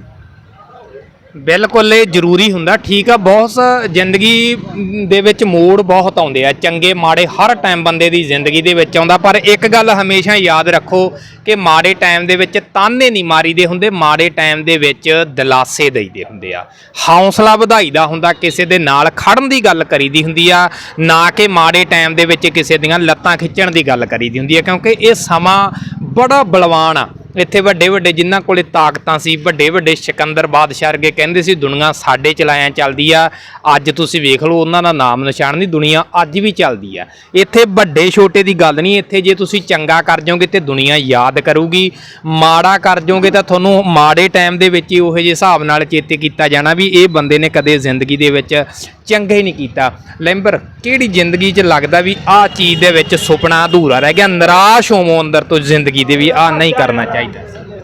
ਬਿਲਕੁਲ ਇਹ ਜ਼ਰੂਰੀ ਹੁੰਦਾ, ਠੀਕ ਆ, ਬਹੁਤ ਸ- ਜ਼ਿੰਦਗੀ ਦੇ ਵਿੱਚ ਮੋੜ ਬਹੁਤ ਆਉਂਦੇ ਆ, ਚੰਗੇ ਮਾੜੇ ਹਰ ਟਾਈਮ ਬੰਦੇ ਦੀ ਜ਼ਿੰਦਗੀ ਦੇ ਵਿੱਚ ਆਉਂਦਾ, ਪਰ ਇੱਕ ਗੱਲ ਹਮੇਸ਼ਾ ਯਾਦ ਰੱਖੋ ਕਿ ਮਾੜੇ ਟਾਈਮ ਦੇ ਵਿੱਚ ਤਾਨੇ ਨਹੀਂ ਮਾਰੀਦੇ ਹੁੰਦੇ, ਮਾੜੇ ਟਾਈਮ ਦੇ ਵਿੱਚ ਦਿਲਾਸੇ ਦੇਈਦੇ ਹੁੰਦੇ ਆ। ਹੌਸਲਾ ਵਧਾਈਦਾ ਹੁੰਦਾ, ਕਿਸੇ ਦੇ ਨਾਲ ਖੜਨ ਦੀ ਗੱਲ ਕਰੀਦੀ ਹੁੰਦੀ ਆ, ਨਾ ਕਿ ਮਾੜੇ ਟਾਈਮ ਦੇ ਵਿੱਚ ਕਿਸੇ ਦੀਆਂ ਲੱਤਾਂ ਖਿੱਚਣ ਦੀ ਗੱਲ ਕਰੀਦੀ ਹੁੰਦੀ ਆ, ਕਿਉਂਕਿ ਇਹ ਸਮਾਂ ਬੜਾ ਬਲਵਾਨ ਆ। ਇੱਥੇ ਵੱਡੇ ਵੱਡੇ ਜਿਨ੍ਹਾਂ ਕੋਲੇ ਤਾਕਤਾਂ ਸੀ, ਵੱਡੇ ਵੱਡੇ ਸਿਕੰਦਰ ਬਾਦਸ਼ਾਹ ਵਰਗੇ ਕਹਿੰਦੇ ਸੀ, ਦੁਨੀਆ ਸਾਡੇ ਚਲਾਇਆ ਚੱਲਦੀ ਆ, ਅੱਜ ਤੁਸੀਂ ਵੇਖ ਲਓ ਉਹਨਾਂ ਦਾ ਨਾਮ ਨਿਸ਼ਾਨ ਨਹੀਂ, ਦੁਨੀਆ ਅੱਜ ਵੀ ਚੱਲਦੀ ਆ। ਇੱਥੇ ਵੱਡੇ ਛੋਟੇ ਦੀ ਗੱਲ ਨਹੀਂ, ਇੱਥੇ ਜੇ ਤੁਸੀਂ ਚੰਗਾ ਕਰ ਜਾਓਗੇ ਤੇ ਦੁਨੀਆ ਯਾਦ ਕਰੂਗੀ, ਮਾੜਾ ਕਰ ਜਾਓਗੇ ਤਾਂ ਤੁਹਾਨੂੰ ਮਾੜੇ ਟਾਈਮ ਦੇ ਵਿੱਚ ਹੀ ਉਹੋ ਜਿਹੇ ਹਿਸਾਬ ਨਾਲ ਚੇਤੇ ਕੀਤਾ ਜਾਣਾ ਵੀ ਇਹ ਬੰਦੇ ਨੇ ਕਦੇ ਜ਼ਿੰਦਗੀ ਦੇ ਵਿੱਚ ਚੰਗਾ ਹੀ ਨਹੀਂ ਕੀਤਾ। ਲੈਂਬਰ, ਕਿਹੜੀ ਜ਼ਿੰਦਗੀ 'ਚ ਲੱਗਦਾ ਵੀ ਆਹ ਚੀਜ਼ ਦੇ ਵਿੱਚ ਸੁਪਨਾ ਅਧੂਰਾ ਰਹਿ ਗਿਆ, ਨਿਰਾਸ਼ ਹੋਵੋ ਅੰਦਰ ਤੋਂ ਜ਼ਿੰਦਗੀ ਦੇ ਵੀ ਆਹ ਨਹੀਂ ਕਰਨਾ ਚਾਹੀਦਾ।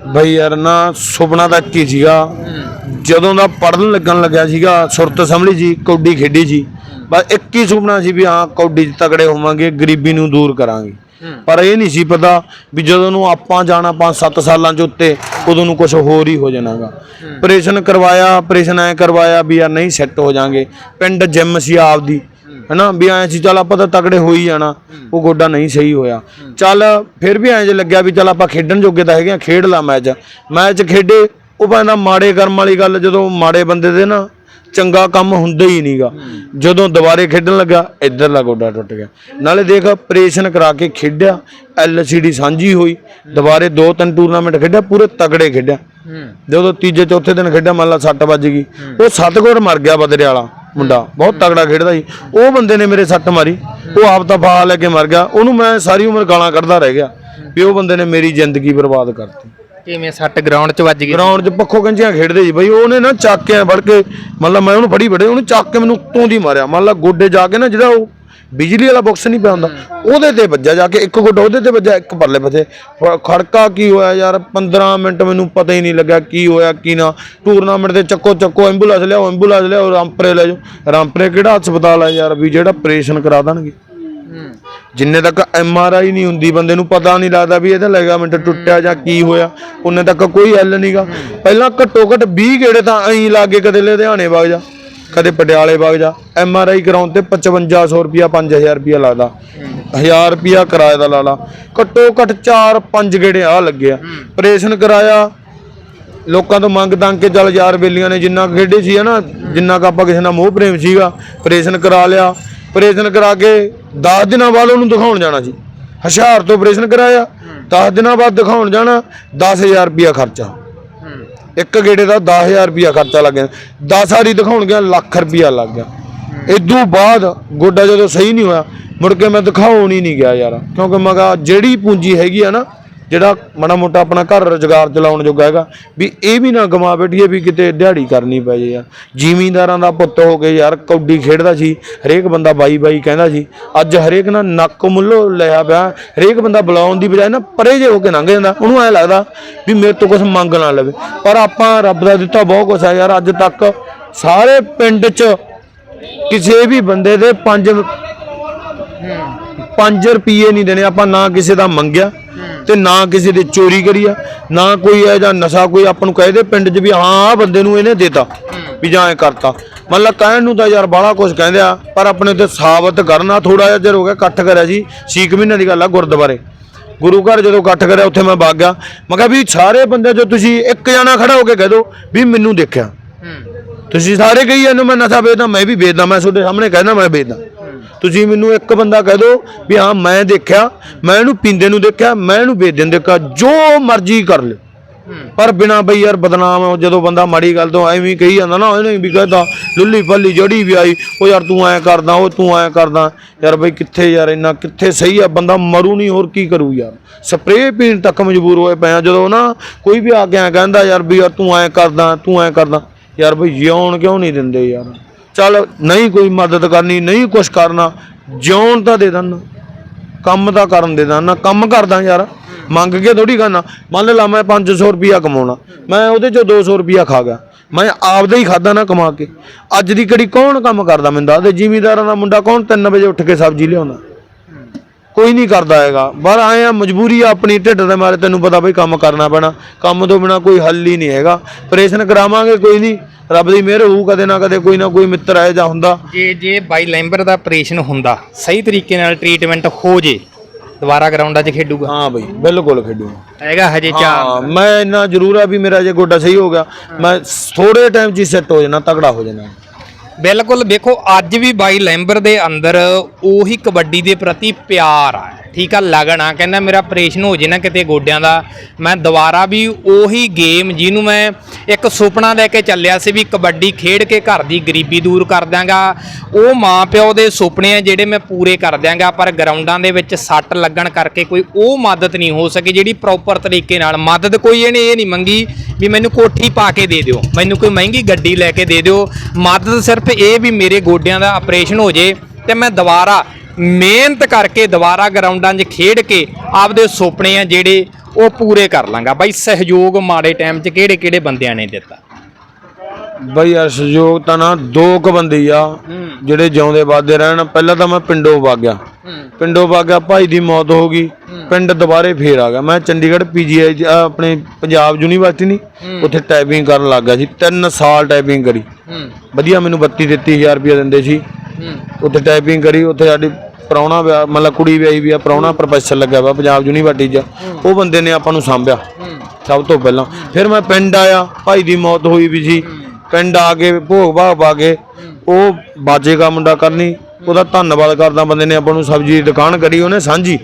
ਬਈ ਯਾਰ ਨਾ ਸੁਪਨਾ ਤਾਂ ਕੀ ਸੀਗਾ। ਜਦੋਂ ਦਾ ਪੜਨ ਲੱਗਣ ਲੱਗਿਆ ਸੀਗਾ ਸੁਰਤ ਸੰਭਲੀ ਜੀ ਕੌਡੀ ਖੇਡੀ ਜੀ ਬਸ ਇੱਕ ਹੀ ਸੁਪਨਾ ਸੀ ਵੀ ਹਾਂ ਕੌਡੀ 'ਚ ਤਗੜੇ ਹੋਵਾਂਗੇ ਗਰੀਬੀ ਨੂੰ ਦੂਰ ਕਰਾਂਗੇ। ਪਰ ਇਹ ਨਹੀਂ ਸੀ ਪਤਾ ਵੀ ਜਦੋਂ ਨੂੰ ਆਪਾਂ ਜਾਣਾ 5-7 ਸਾਲਾਂ ਚ ਉੱਤੇ ਉਦੋਂ ਨੂੰ ਕੁਝ ਹੋਰ ਹੀ ਹੋ ਜਾਣਾਗਾ। ਆਪਰੇਸ਼ਨ ਕਰਵਾਇਆ ਆਪਰੇਸ਼ਨ ਐ ਕਰਵਾਇਆ ਵੀ ਯਾਰ ਨਹੀਂ ਸੈੱਟ ਹੋ ਜਾਾਂਗੇ। ਪਿੰਡ ਜਿਮ ਸੀ ਆਪਦੀ। ਹਨਾ ਵੀ ਐ ਸੀ ਚੱਲ ਆਪਾਂ ਤਾਂ ਤਗੜੇ ਹੋ ਹੀ ਜਾਣਾ। ਉਹ ਗੋਡਾ ਨਹੀਂ ਸਹੀ ਹੋਇਆ। ਚੱਲ ਫਿਰ ਵੀ ਐਂ ਜੇ ਲੱਗਿਆ ਵੀ ਚੱਲ ਆਪਾਂ ਖੇਡਣ ਜੋਗੇ ਤਾਂ ਹੈਗੇ ਆ ਖੇਡ ਲਾ ਮੈਚ। ਮੈਚ ਖੇਡੇ ਉਹ ਕਹਿੰਦਾ ਮਾੜੇ ਕਰਮ ਵਾਲੀ ਗੱਲ ਜਦੋਂ ਮਾੜੇ ਬੰਦੇ ਦੇ ਨਾ ਚੰਗਾ ਕੰਮ ਹੁੰਦਾ ਹੀ ਨਹੀਂਗਾ ਜਦੋਂ ਦੁਬਾਰੇ ਖੇਡਣ ਲੱਗਾ ਇਧਰਲਾ ਗੋਡਾ ਟੁੱਟ ਗਿਆ। ਨਾਲੇ ਦੇਖ ਆਪਰੇਸ਼ਨ ਕਰਾ ਕੇ ਖੇਡਿਆ ਐਲਸੀਡੀ ਸਾਂਝੀ ਹੋਈ। ਦੁਬਾਰੇ ਦੋ ਤਿੰਨ ਟੂਰਨਾਮੈਂਟ ਖੇਡਿਆ ਪੂਰੇ ਤਗੜੇ ਖੇਡਿਆ। ਜਦੋਂ ਤੀਜੇ ਚੌਥੇ ਦਿਨ ਖੇਡਿਆ ਮੰਨ ਲਾ ਸੱਟ ਵੱਜ ਗਈ। ਉਹ ਸਤਗੁਰ ਮਰ ਗਿਆ ਬਦਰੇ ਵਾਲਾ। ਮੁੰਡਾ ਬਹੁਤ ਤਗੜਾ ਖੇਡਦਾ ਸੀ। ਉਹ ਬੰਦੇ ਨੇ ਮੇਰੇ ਸੱਟ ਮਾਰੀ। ਉਹ ਆਪ ਤਾਂ ਫਾਹਾ ਲੈ ਕੇ ਮਰ ਗਿਆ। ਉਹਨੂੰ ਮੈਂ ਸਾਰੀ ਉਮਰ ਗਾਲਾਂ ਕੱਢਦਾ ਰਹਿ ਗਿਆ ਵੀ ਉਹ ਬੰਦੇ ਨੇ ਮੇਰੀ ਜ਼ਿੰਦਗੀ ਬਰਬਾਦ ਕਰਤੀ। ਕਿਵੇਂ ਸੱਟ ਗਰਾਊਂਡ 'ਚ ਵੱਜ ਗਈ ਗਰਾਊਂਡ 'ਚ ਪੱਖੋ ਕੰਜੀਆਂ ਖੇਡਦੇ ਸੀ ਬਈ। ਉਹਨੇ ਨਾ ਚੱਕ ਕੇ ਐਂ ਫੜ ਕੇ ਮਤਲਬ ਮੈਂ ਉਹਨੂੰ ਫੜੀ ਬੜੇ ਉਹਨੇ ਚੱਕ ਕੇ ਮੈਨੂੰ ਉੱਤੋਂ ਦੀ ਮਾਰਿਆ। ਮੰਨ ਲਾ ਗੋਡੇ ਜਾ ਕੇ ਨਾ ਜਿਹੜਾ ਉਹ ਬਿਜਲੀ ਵਾਲਾ ਬਾਕਸ ਨਹੀਂ ਪਿਆ ਹੁੰਦਾ। ਉਹਦੇ ਤੇ ਵੱਜਾ ਜਾ ਕੇ ਇੱਕ ਗੋਡਾ ਉਹਦੇ ਤੇ ਵੱਜਾ ਇੱਕ ਪਰਲੇ ਪਾਸੇ। ਫ- ਖੜਕਾ ਕੀ ਹੋਇਆ ਯਾਰ? 15 ਮਿੰਟ ਮੈਨੂੰ ਪਤਾ ਹੀ ਨਹੀਂ ਲੱਗਾ ਕੀ ਹੋਇਆ ਕੀ ਨਾ। ਟੂਰਨਾਮੈਂਟ ਤੇ ਚੱਕੋ ਚੱਕੋ ਐਂਬੂਲੈਂਸ ਲਿਆਓ ਐਂਬੂਲੈਂਸ ਲਿਆਓ ਰਾਮਪਰੇ ਲੈ ਜਾਓ। ਰਾਮਪਰੇ ਕਿਹੜਾ ਹਸਪਤਾਲ ਹੈ ਯਾਰ ਵੀ ਜਿਹੜਾ ਆਪਰੇਸ਼ਨ ਕਰਾ ਦੇਣਗੇ? ਜਿੰਨੇ ਤੱਕ ਐਮ ਆਰ ਆਈ ਨਹੀਂ ਹੁੰਦੀ ਬੰਦੇ ਨੂੰ ਪਤਾ ਨਹੀਂ ਲੱਗਦਾ ਵੀ ਇਹਦਾ ਲਿਗਾਮੈਂਟ ਟੁੱਟਿਆ ਜਾਂ ਕੀ ਹੋਇਆ। ਉਹਨੇ ਤੱਕ ਕੋਈ ਹੱਲ ਨਹੀਂਗਾ ਪਹਿਲਾਂ ਘੱਟੋ ਘੱਟ 20 ਗੇੜੇ ਤਾਂ ਐਂ ਲਾਗੇ ਕਦੇ ਲੁਧਿਆਣੇ ਵਗ ਜਾ। ਕਦੇ ਪਟਿਆਲੇ ਵਗ ਜਾ। ਐਮ ਆਰ ਆਈ ਕਰਾਉਣ ਤੇ 5500 ਰੁਪਿਆ 5000 ਰੁਪਿਆ ਲੱਗਦਾ। 1000 ਰੁਪਿਆ ਕਿਰਾਏ ਦਾ ਲਾ ਲਾ। ਘੱਟੋ ਘੱਟ 4-5 ਗੇੜੇ ਆ। ਲੱਗਿਆ ਆਪਰੇਸ਼ਨ ਕਰਾਇਆ। ਲੋਕਾਂ ਤੋਂ ਮੰਗ ਤੰਗ ਕੇ ਚੱਲ ਯਾਰ ਬੇਲੀਆਂ ਨੇ ਜਿੰਨਾ ਕੁ ਖੇਡੇ ਸੀ ਨਾ ਜਿੰਨਾ ਕੁ ਆਪਾਂ ਕਿਸੇ ਨਾਲ ਮੋਹ ਪ੍ਰੇਮ ਸੀਗਾ ਆਪਰੇਸ਼ਨ ਕਰਾ ਲਿਆ। ਆਪਰੇਸ਼ਨ ਕਰਾ ਕੇ 10 ਦਿਨਾਂ ਬਾਅਦ ਉਹਨੂੰ ਦਿਖਾਉਣ ਜਾਣਾ ਸੀ। ਹਸ਼ਿਆਰ ਤੋਂ ਆਪਰੇਸ਼ਨ ਕਰਾਇਆ। 10 ਦਿਨਾਂ ਬਾਅਦ ਦਿਖਾਉਣ ਜਾਣਾ 10000 ਰੁਪਿਆ ਖਰਚਾ। ਇੱਕ ਗੇੜੇ ਦਾ 10000 ਰੁਪਿਆ ਖਰਚਾ ਲੱਗ ਗਿਆ। 10 ਵਾਰੀ ਦਿਖਾਉਣ ਗਿਆ ਲੱਖ ਰੁਪਿਆ ਲੱਗ ਗਿਆ। ਇਦੋਂ ਬਾਅਦ ਗੋਡਾ ਜਦੋਂ ਸਹੀ ਨਹੀਂ ਹੋਇਆ, ਮੁੜ ਕੇ ਮੈਂ ਦਿਖਾਉਣ ਹੀ ਨਹੀਂ ਗਿਆ ਯਾਰ। ਕਿਉਂਕਿ ਮੈਂ ਕਿਹਾ, ਜਿਹੜੀ ਪੂੰਜੀ ਹੈਗੀ ਆ ਨਾ ਜਿਹੜਾ ਮਾੜਾ ਮੋਟਾ ਆਪਣਾ ਘਰ ਰੁਜ਼ਗਾਰ ਚਲਾਉਣ ਜੋਗਾ ਹੈਗਾ, ਵੀ ਇਹ ਵੀ ਨਾ ਗਵਾ ਬੈਠੀਏ ਵੀ ਕਿਤੇ ਦਿਹਾੜੀ ਕਰਨੀ ਪੈ ਜੇ ਯਾਰ। ਜ਼ਿਮੀਂਦਾਰਾਂ ਦਾ ਪੁੱਤ ਹੋ ਕੇ ਯਾਰ ਕੌਡੀ ਖੇਡਦਾ ਸੀ, ਹਰੇਕ ਬੰਦਾ ਬਾਈ ਬਾਈ ਕਹਿੰਦਾ ਸੀ, ਅੱਜ ਹਰੇਕ ਨਾਲ ਨੱਕ ਮੁੱਲੋ ਲਿਆ ਪਿਆ, ਹਰੇਕ ਬੰਦਾ ਬੁਲਾਉਣ ਦੀ ਬਜਾਏ ਨਾ ਪਰੇ ਜੇ ਹੋ ਕੇ ਲੰਘ ਜਾਂਦਾ, ਉਹਨੂੰ ਐ ਲੱਗਦਾ ਵੀ ਮੇਰੇ ਤੋਂ ਕੁਝ ਮੰਗ ਨਾ ਲਵੇ। ਪਰ ਆਪਾਂ ਰੱਬ ਦਾ ਦਿੱਤਾ ਬਹੁਤ ਕੁਝ ਹੈ ਯਾਰ, ਅੱਜ ਤੱਕ ਸਾਰੇ ਪਿੰਡ 'ਚ ਕਿਸੇ ਵੀ ਬੰਦੇ ਦੇ ਪੰਜ 5 ਰੁਪਏ ਨਹੀਂ ਦੇਣੇ ਆਪਾਂ ਨਾ ਕਿਸੇ ਦਾ ਮੰਗਿਆ ਤੇ ਨਾ ਕਿਸੇ ਦੇ ਚੋਰੀ ਕਰੀ ਆ ਨਾ ਕੋਈ ਇਹ ਜਾਂ ਨਸ਼ਾ ਕੋਈ ਆਪਾਂ ਨੂੰ ਕਹੇ ਦੇ ਪਿੰਡ 'ਚ ਵੀ ਹਾਂ ਆਹ ਬੰਦੇ ਨੂੰ ਇਹਨੇ ਦੇਤਾ ਵੀ ਜਾਂ ਐ ਕਰਤਾ। ਮਤਲਬ ਕਹਿਣ ਨੂੰ ਤਾਂ ਯਾਰ ਬਾਹਲਾ ਕੁਝ ਕਹਿੰਦੇ ਆ ਪਰ ਆਪਣੇ ਤੇ ਸਾਬਤ ਕਰਨਾ ਥੋੜਾ ਜਿਹਾ ਚਿਰ ਹੋ ਗਿਆ ਇਕੱਠ ਕਰਿਆ ਜੀ 6 ਮਹੀਨੇ ਦੀ ਗੱਲ ਆ ਗੁਰਦੁਆਰੇ। ਗੁਰੂ ਘਰ ਜਦੋਂ ਇਕੱਠ ਕਰਿਆ ਉੱਥੇ ਮੈਂ ਵਗ ਗਿਆ। ਮੈਂ ਕਿਹਾ ਵੀ ਸਾਰੇ ਬੰਦੇ ਜੋ ਤੁਸੀਂ ਇੱਕ ਜਣਾ ਖੜਾ ਹੋ ਕੇ ਕਹਿ ਦਿਓ ਵੀ ਮੈਨੂੰ ਦੇਖਿਆ। ਤੁਸੀਂ ਸਾਰੇ ਕਹੀ ਹੋ ਮੈਂ ਨਸ਼ਾ ਵੇਚਦਾ ਮੈਂ ਵੀ ਵੇਚਦਾ ਮੈਂ ਤੁਹਾਡੇ ਸਾਹਮਣੇ ਕਹਿੰਦਾ ਮੈਂ ਵੇਚਦਾ। ਤੁਸੀਂ ਮੈਨੂੰ ਇੱਕ ਬੰਦਾ ਕਹਿ ਦਿਓ ਵੀ ਹਾਂ ਮੈਂ ਦੇਖਿਆ ਮੈਂ ਇਹਨੂੰ ਪੀਂਦੇ ਨੂੰ ਦੇਖਿਆ ਮੈਂ ਇਹਨੂੰ ਵੇਚਦੇ ਨੂੰ ਦੇਖਿਆ ਜੋ ਮਰਜ਼ੀ ਕਰ ਲੈ। ਪਰ ਬਿਨਾ ਬਈ ਯਾਰ ਬਦਨਾਮ ਹੈ, ਜਦੋਂ ਬੰਦਾ ਮਾੜੀ ਗੱਲ ਤੋਂ ਐਵੇਂ ਕਹੀ ਜਾਂਦਾ ਨਾ ਇਹਨੇ ਵੀ ਕਹਦਾ ਲੁੱਲੀ ਫੱਲੀ ਜੜੀ ਵੀ ਆਈ ਉਹ ਯਾਰ ਤੂੰ ਐ ਕਰਦਾ ਉਹ ਤੂੰ ਐ ਕਰਦਾ। ਯਾਰ ਬਈ ਕਿੱਥੇ ਯਾਰ ਇੰਨਾ ਕਿੱਥੇ ਸਹੀ ਆ ਬੰਦਾ ਮਰੂ ਨਹੀਂ ਹੋਰ ਕੀ ਕਰੂ ਯਾਰ। ਸਪਰੇਅ ਪੀਣ ਤੱਕ ਮਜਬੂਰ ਹੋਏ ਪਏ ਆ ਜਦੋਂ ਨਾ ਕੋਈ ਵੀ ਆ ਕੇ ਐ ਕਹਿੰਦਾ ਯਾਰ ਵੀ ਯਾਰ ਤੂੰ ਐ ਕਰਦਾ ਤੂੰ ਐ ਕਰਦਾ। ਯਾਰ ਬਈ ਜਿਉਣ ਕਿਉਂ ਨਹੀਂ ਦਿੰਦੇ ਯਾਰ? ਚੱਲ ਨਹੀਂ ਕੋਈ ਮਦਦ ਕਰਨੀ, ਨਹੀਂ ਕੁਛ ਕਰਨਾ, ਜਿਉਣ ਤਾਂ ਦੇ ਦੇਣਾ ਕੰਮ ਤਾਂ ਕਰਨ ਦੇ ਦੇਣਾ ਕੰਮ ਕਰਦਾ ਯਾਰ, ਮੰਗ ਕੇ ਥੋੜੀ ਕਰਨਾ ਮੰਨ ਲਾ ਮੈਂ 500 ਰੁਪਿਆ ਕਮਾਉਣਾ। ਮੈਂ ਉਹਦੇ ਚੋਂ 200 ਰੁਪਿਆ ਖਾ ਗਿਆ। ਮੈਂ ਆਪਦਾ ਹੀ ਖਾਦਾ ਨਾ ਕਮਾ ਕੇ। ਅੱਜ ਦੀ ਘੜੀ ਕੌਣ ਕੰਮ ਕਰਦਾ ਮੈਨੂੰ ਦੱਸ ਦੇ। ਜ਼ਿਮੀਂਦਾਰਾਂ ਦਾ ਮੁੰਡਾ ਕੌਣ 3 ਵਜੇ ਉੱਠ ਕੇ ਸਬਜ਼ੀ ਲਿਆਉਂਦਾ। ਕੋਈ ਨਹੀਂ ਕਰਦਾ ਹੈਗਾ। ਪਰ ਆਏ ਆ, ਮਜਬੂਰੀ ਆ ਆਪਣੀ, ਢਿੱਡ ਦੇ ਮਾਰੇ ਤੈਨੂੰ ਪਤਾ ਬਈ ਕੰਮ ਕਰਨਾ ਪੈਣਾ। ਕੰਮ ਤੋਂ ਬਿਨਾ ਕੋਈ ਹੱਲ ਹੀ ਨਹੀਂ ਹੈਗਾ। ਆਪਰੇਸ਼ਨ ਕਰਾਵਾਂਗੇ, ਕੋਈ ਨਹੀਂ। ਰੱਬ ਦੀ ਮਿਹਰ ਹੋਊ ਕਦੇ ਨਾ ਕਦੇ ਕੋਈ ਨਾ ਕੋਈ ਮਿੱਤਰ ਆਏ ਜਾਂ ਹੁੰਦਾ। ਜੇ ਜੇ ਬਾਈ ਲੈਂਬਰ ਦਾ ਆਪਰੇਸ਼ਨ ਹੁੰਦਾ ਸਹੀ ਤਰੀਕੇ ਨਾਲ ਟ੍ਰੀਟਮੈਂਟ ਹੋ ਜੇ ਦੁਬਾਰਾ ਗਰਾਊਂਡਾਂ 'ਚ ਖੇਡੂਗਾ। ਹਾਂ ਬਈ ਬਿਲਕੁਲ ਖੇਡੂ ਹੈਗਾ ਹਜੇ ਹਾਂ ਮੈਂ ਇੰਨਾ ਜ਼ਰੂਰ ਆ ਵੀ ਮੇਰਾ ਜੇ ਗੋਡਾ ਸਹੀ ਹੋ ਗਿਆ ਮੈਂ ਥੋੜੇ ਟਾਈਮ 'ਚ ਹੀ ਸੈੱਟ ਹੋ ਜਾਣਾ ਤਗੜਾ ਹੋ ਜਾਣਾ। ਬਿਲਕੁਲ ਵੇਖੋ, ਅੱਜ ਵੀ ਬਾਈ ਲੈਂਬਰ ਦੇ ਅੰਦਰ ਉਹੀ ਕਬੱਡੀ ਦੇ ਪ੍ਰਤੀ ਪਿਆਰ ਆ। ਠੀਕ ਆ, ਲਗਨ ਆ। ਕਹਿੰਦਾ ਮੇਰਾ ਆਪਰੇਸ਼ਨ ਹੋ ਜੇ ਨਾ ਕਿਤੇ ਗੋਡਿਆਂ ਦਾ, ਮੈਂ ਦੁਬਾਰਾ ਵੀ ਉਹੀ ਗੇਮ ਜਿਹਨੂੰ ਮੈਂ ਇੱਕ ਸੁਪਨਾ ਲੈ ਕੇ ਚੱਲਿਆ ਸੀ ਵੀ ਕਬੱਡੀ ਖੇਡ ਕੇ ਘਰ ਦੀ ਗਰੀਬੀ ਦੂਰ ਕਰ ਦਿਆਂਗਾ। ਉਹ ਮਾਂ ਪਿਓ ਦੇ ਸੁਪਨੇ ਆ ਜਿਹੜੇ ਮੈਂ ਪੂਰੇ ਕਰ ਦਿਆਂਗਾ, ਪਰ ਗਰਾਊਂਡਾਂ ਦੇ ਵਿੱਚ ਸੱਟ ਲੱਗਣ ਕਰਕੇ ਕੋਈ ਉਹ ਮਦਦ ਨਹੀਂ ਹੋ ਸਕੀ ਜਿਹੜੀ ਪ੍ਰੋਪਰ ਤਰੀਕੇ ਨਾਲ ਮਦਦ ਕੋਈ ਇਹਨੇ ਇਹ ਨਹੀਂ ਮੰਗੀ ਵੀ ਮੈਨੂੰ ਕੋਠੀ ਪਾ ਕੇ ਦੇ ਦਿਓ, ਮੈਨੂੰ ਕੋਈ ਮਹਿੰਗੀ ਗੱਡੀ ਲੈ ਕੇ ਦੇ ਦਿਓ। ਮਦਦ ਸਿਰਫ ਇਹ ਵੀ ਮੇਰੇ ਗੋਡਿਆਂ ਦਾ ਆਪਰੇਸ਼ਨ ਹੋ ਜੇ ਤੇ ਮੈਂ ਦੁਬਾਰਾ ਮਿਹਨਤ ਕਰਕੇ ਦੁਬਾਰਾ ਗਰਾਊਂਡਾਂ 'ਚ ਖੇਡ ਕੇ ਆਪਦੇ ਸੁਪਨੇ ਆ ਜਿਹੜੇ ਉਹ ਪੂਰੇ ਕਰ ਲਾਂਗਾ। ਬਾਈ ਸਹਿਯੋਗ ਮਾੜੇ ਟਾਈਮ 'ਚ ਕਿਹੜੇ ਕਿਹੜੇ ਬੰਦਿਆਂ ਨੇ ਦਿੱਤਾ। ਬਈ ਯਾਰ ਸਹਿਯੋਗ ਤਾਂ ਨਾ ਦੋ ਕੁ ਬੰਦੇ ਆ ਜਿਹੜੇ ਜਿਉਂਦੇ ਵਾਦੇ ਰਹਿਣ। ਪਹਿਲਾਂ ਤਾਂ ਮੈਂ ਪਿੰਡੋਂ ਵਗ ਗਿਆ। ਪਿੰਡੋਂ ਵਗ ਗਿਆ ਭਾਈ ਦੀ ਮੌਤ ਹੋ ਗਈ। ਪਿੰਡ ਦੁਬਾਰੇ ਫੇਰ ਆ ਗਿਆ। ਮੈਂ ਚੰਡੀਗੜ੍ਹ ਪੀਜੀਆਈ ਆਪਣੇ ਪੰਜਾਬ ਯੂਨੀਵਰਸਿਟੀ ਨਹੀਂ ਉੱਥੇ ਟਾਈਪਿੰਗ ਕਰਨ ਲੱਗ ਗਿਆ ਸੀ। 3 ਸਾਲ ਟਾਈਪਿੰਗ ਕਰੀ। ਵਧੀਆ ਮੈਨੂੰ 32 33000 ਰੁਪਏ ਦਿੰਦੇ ਸੀ। ਉੱਥੇ ਟਾਈਪਿੰਗ ਕਰੀ ਉੱਥੇ ਸਾਡੀ ਵਿਆਹ ਮਤਲਬ ਕੁੜੀ ਵਿਆਹੀ ਵੀ ਆ ਪ੍ਰਾਹੁਣਾ ਪ੍ਰੋਫੈਸਰ ਲੱਗਿਆ ਵਾ ਪੰਜਾਬ ਯੂਨੀਵਰਸਿਟੀ 'ਚ। ਉਹ ਬੰਦੇ ਨੇ ਆਪਾਂ ਨੂੰ ਸਾਂਭਿਆ। ਸਭ ਤੋਂ ਪਹਿਲਾਂ। ਫਿਰ ਮੈਂ ਪਿੰਡ ਆਇਆ ਭਾਈ ਦੀ ਮੌਤ ਹੋਈ ਵੀ ਸੀ। ਪਿੰਡ ਆ ਕੇ ਭੋਗ ਭਾਗ ਪਾ ਕੇ ਉਹ ਬਾਜੇਗਾ ਮੁੰਡਾ ਕਰਨੀ ਉਹਦਾ ਧੰਨਵਾਦ ਕਰਦਾ ਬੰਦੇ ਨੇ ਆਪਾਂ ਨੂੰ ਸਬਜ਼ੀ ਦੀ ਦੁਕਾਨ ਕਰੀ ਉਹਨੇ ਸਾਂਝੀ।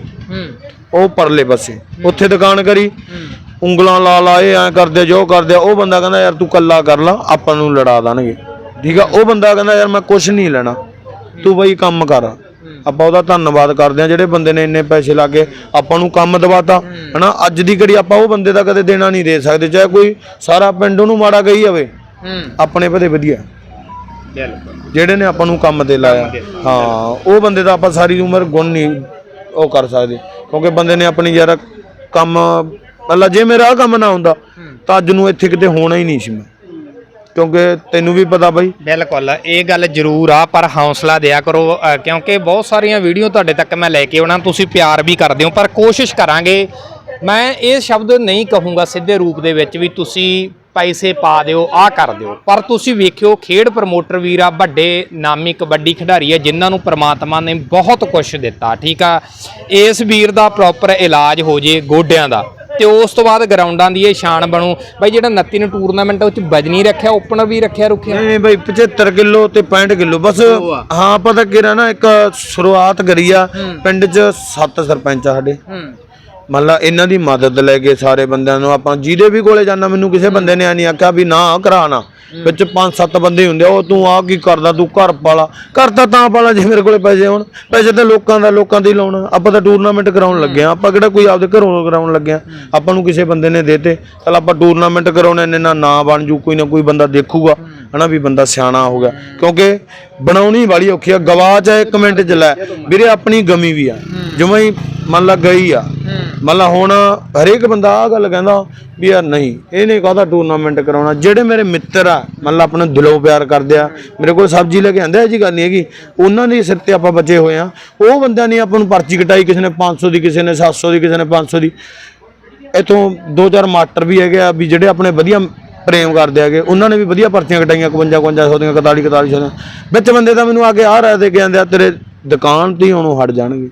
ਉਹ ਪਰਲੇ ਪਾਸੇ ਉੱਥੇ ਦੁਕਾਨ ਕਰੀ। ਉਂਗਲਾਂ ਲਾ ਲਾ ਇਹ ਐ ਕਰਦੇ ਜੋ ਕਰਦੇ। ਉਹ ਬੰਦਾ ਕਹਿੰਦਾ ਯਾਰ ਤੂੰ ਕੱਲਾ ਕਰ ਲਾ ਆਪਾਂ ਨੂੰ ਲੜਾ ਦੇਣਗੇ। ਠੀਕ ਆ? ਉਹ ਬੰਦਾ ਕਹਿੰਦਾ ਯਾਰ ਮੈਂ ਕੁਝ ਨਹੀਂ ਲੈਣਾ ਤੂੰ ਬਈ ਕੰਮ ਕਰ। ਆਪਾਂ ਉਹਦਾ ਧੰਨਵਾਦ ਕਰਦੇ ਆ ਜਿਹੜੇ ਬੰਦੇ ਨੇ ਇੰਨੇ ਪੈਸੇ ਲਾ ਕੇ ਆਪਾਂ ਨੂੰ ਕੰਮ ਦਵਾਤਾ ਹਨਾ? ਅੱਜ ਦੀ ਘੜੀ ਆਪਾਂ ਉਹ ਬੰਦੇ ਦਾ ਕਦੇ ਦੇਣਾ ਨਹੀਂ ਦੇ ਸਕਦੇ ਚਾਹੇ ਕੋਈ ਸਾਰਾ ਪਿੰਡ ਉਹਨੂੰ ਮਾੜਾ ਗਈ ਜਾਵੇ। ਆਪਣੇ ਭਦੇ ਵਧੀਆ। ਬਿਲਕੁਲ ਜਿਹੜੇ ਨੇ ਆਪਾਂ ਨੂੰ ਕੰਮ ਤੇ ਲਾਇਆ। ਹਾਂ ਉਹ ਬੰਦੇ ਦਾ ਆਪਾਂ ਸਾਰੀ ਉਮਰ ਗੁਣ ਨਹੀਂ ਉਹ ਕਰ ਸਕਦੇ। ਕਿਉਂਕਿ ਬੰਦੇ ਨੇ ਆਪਣੀ ਯਾਰ ਕੰਮ ਅੱਲਾ ਜੇ ਮੇਰਾ ਕੰਮ ਨਾ ਹੁੰਦਾ ਤਾਂ ਅੱਜ ਨੂੰ ਇੱਥੇ ਕਿਤੇ ਹੋਣਾ ਹੀ ਨਹੀਂ ਸੀ ਮੈਂ। ਕਿਉਂਕਿ ਤੈਨੂੰ ਵੀ ਪਤਾ ਬਾਈ। ਬਿਲਕੁਲ ਇਹ ਗੱਲ ਜ਼ਰੂਰ ਆ ਪਰ ਹੌਸਲਾ ਦਿਆ ਕਰੋ ਕਿਉਂਕਿ ਬਹੁਤ ਸਾਰੀਆਂ ਵੀਡੀਓ ਤੁਹਾਡੇ ਤੱਕ ਮੈਂ ਲੈ ਕੇ ਆਉਣਾ ਤੁਸੀਂ ਪਿਆਰ ਵੀ ਕਰਦੇ ਹੋ ਪਰ ਕੋਸ਼ਿਸ਼ ਕਰਾਂਗੇ। ਮੈਂ ਇਹ ਸ਼ਬਦ ਨਹੀਂ ਕਹੂੰਗਾ ਸਿੱਧੇ ਰੂਪ ਦੇ ਵਿੱਚ ਵੀ ਤੁਸੀਂ ਪੈਸੇ ਪਾ ਦਿਓ ਆ ਕਰ ਦਿਓ। ਪਰ ਤੁਸੀਂ ਵੇਖਿਓ ਖੇਡ ਪ੍ਰਮੋਟਰ ਵੀਰ ਆ ਵੱਡੇ ਨਾਮੀ ਕਬੱਡੀ ਖਿਡਾਰੀ ਆ ਜਿਨ੍ਹਾਂ ਨੂੰ ਪ੍ਰਮਾਤਮਾ ਨੇ ਬਹੁਤ ਕੁਝ ਦਿੱਤਾ ਠੀਕ ਆ? ਇਸ ਵੀਰ ਦਾ ਪ੍ਰੋਪਰ ਇਲਾਜ ਹੋ ਜੇ ਗੋਡਿਆਂ ਦਾ। ਤੇ ਉਸ ਤੋਂ ਬਾਅਦ ਗਰਾਊਂਡਾਂ ਦੀ ਇਹ ਸ਼ਾਨ ਬਣੂ। ਬਾਈ ਜਿਹੜਾ 29 ਨੂੰ ਟੂਰਨਾਮੈਂਟ ਉਹ ਚ ਵਜਨੀ ਰੱਖਿਆ ਓਪਨਰ ਵੀ ਰੱਖਿਆ ਰੁਖਿਆ ਨਹੀਂ ਬਾਈ 75 ਕਿਲੋ ਤੇ 65 ਕਿਲੋ ਬਸ ਹਾਂ ਪਤਾ ਕਿਰਾ ਨਾ ਇੱਕ ਸ਼ੁਰੂਆਤ ਕਰੀ ਆ ਪਿੰਡ 'ਚ ਸੱਤ ਸਰਪੰਚ ਆ ਸਾਡੇ। ਹੂੰ ਮੰਨ ਲਾ ਇਹਨਾਂ ਦੀ ਮਦਦ ਲੈ ਕੇ ਸਾਰੇ ਬੰਦਿਆਂ ਨੂੰ ਆਪਾਂ ਜਿਹਦੇ ਵੀ ਕੋਲੇ ਜਾਣਾ ਮੈਨੂੰ ਕਿਸੇ ਬੰਦੇ ਨੇ ਆ ਨਹੀਂ ਆਖਿਆ ਵੀ ਨਾ ਕਰਾਣਾ ਵਿੱਚ ਪੰਜ ਸੱਤ ਬੰਦੇ ਹੁੰਦੇ ਆ, ਉਹ ਤੂੰ ਆ ਕੀ ਕਰਦਾ ਤੂੰ ਘਰ ਪਾਲਾ। ਘਰ ਤਾਂ ਪਾਲਾ ਜੇ ਮੇਰੇ ਕੋਲੇ ਪੈਸੇ ਹੋਣ। ਪੈਸੇ ਤਾਂ ਲੋਕਾਂ ਦਾ ਲੋਕਾਂ ਦੇ ਹੀ ਲਾਉਣਾ। ਆਪਾਂ ਤਾਂ ਟੂਰਨਾਮੈਂਟ ਕਰਾਉਣ ਲੱਗੇ ਆ। ਆਪਾਂ ਕਿਹੜਾ ਕੋਈ ਆਪਦੇ ਘਰੋਂ ਕਰਾਉਣ ਲੱਗੇ ਆ। ਆਪਾਂ ਨੂੰ ਕਿਸੇ ਬੰਦੇ ਨੇ ਦੇਤੇ। ਚਲ ਆਪਾਂ ਟੂਰਨਾਮੈਂਟ ਕਰਾਉਣੇ ਇੰਨੇ ਨਾ ਨਾਂ ਬਣ ਜੂ ਕੋਈ ਨਾ ਕੋਈ ਬੰਦਾ ਦੇਖੂਗਾ ਹਨਾ ਵੀ ਬੰਦਾ ਸਿਆਣਾ ਹੋ ਗਿਆ। ਕਿਉਂਕਿ ਬਣਾਉਣੀ ਵਾਲੀ ਔਖੀ ਆ ਗਵਾਚ ਹੈ ਇੱਕ ਮਿੰਟ ਚ ਲੈ। ਵੀਰੇ ਆਪਣੀ ਗਮੀ ਵੀ ਆ। ਜਿਵੇਂ ਹੀ ਮੰਨ ਲਾ ਗਈ ਆ। ਮਤਲਬ ਹੁਣ ਹਰੇਕ ਬੰਦਾ ਆ ਗੱਲ ਕਹਿੰਦਾ ਵੀ ਯਾਰ ਨਹੀਂ, ਇਹਨੇ ਕਾਹਦਾ ਟੂਰਨਾਮੈਂਟ ਕਰਾਉਣਾ? ਜਿਹੜੇ ਮੇਰੇ ਮਿੱਤਰ ਆ, ਮਤਲਬ ਆਪਣੇ ਦਿਲੋਂ ਪਿਆਰ ਕਰਦੇ ਆ, ਮੇਰੇ ਕੋਲ ਸਬਜ਼ੀ ਲੈ ਕੇ ਆਂਦੇ ਆ ਜੀ ਗੱਲ ਨਹੀਂ ਹੈਗੀ। ਉਹਨਾਂ ਦੇ ਸਿਰ ਤੇ ਆਪਾਂ ਬਚੇ ਹੋਏ ਆ। ਉਹ ਬੰਦਿਆਂ ਨੇ ਆਪਾਂ ਨੂੰ ਪਰਚੀ ਕਟਾਈ, ਕਿਸੇ ਨੇ 500 ਦੀ, ਕਿਸੇ ਨੇ 700 ਦੀ, ਕਿਸੇ ਨੇ 500 ਦੀ। ਇਥੋਂ ਦੋ ਚਾਰ ਮਾਸਟਰ ਵੀ ਹੈਗੇ ਆ, ਵੀ ਜਿਹੜੇ ਆਪਣੇ ਵਧੀਆ ਪ੍ਰੇਮ ਕਰਦੇ ਹੈਗੇ, ਉਹਨਾਂ ਨੇ ਵੀ ਵਧੀਆ ਪਰਚੀਆਂ ਕਟਾਈਆਂ 51 51 ਦੀਆਂ 41 41 ਦੀਆਂ। ਵਿੱਚ ਬੰਦੇ ਤਾਂ ਮੈਨੂੰ ਆ ਕੇ ਆ ਦੇ ਕੇ ਕਹਿੰਦੇ ਆ, ਤੇਰੇ ਦੁਕਾਨ ਤੇ ਹੀ ਉਹਨੂੰ ਹਟ ਜਾਣਗੇ।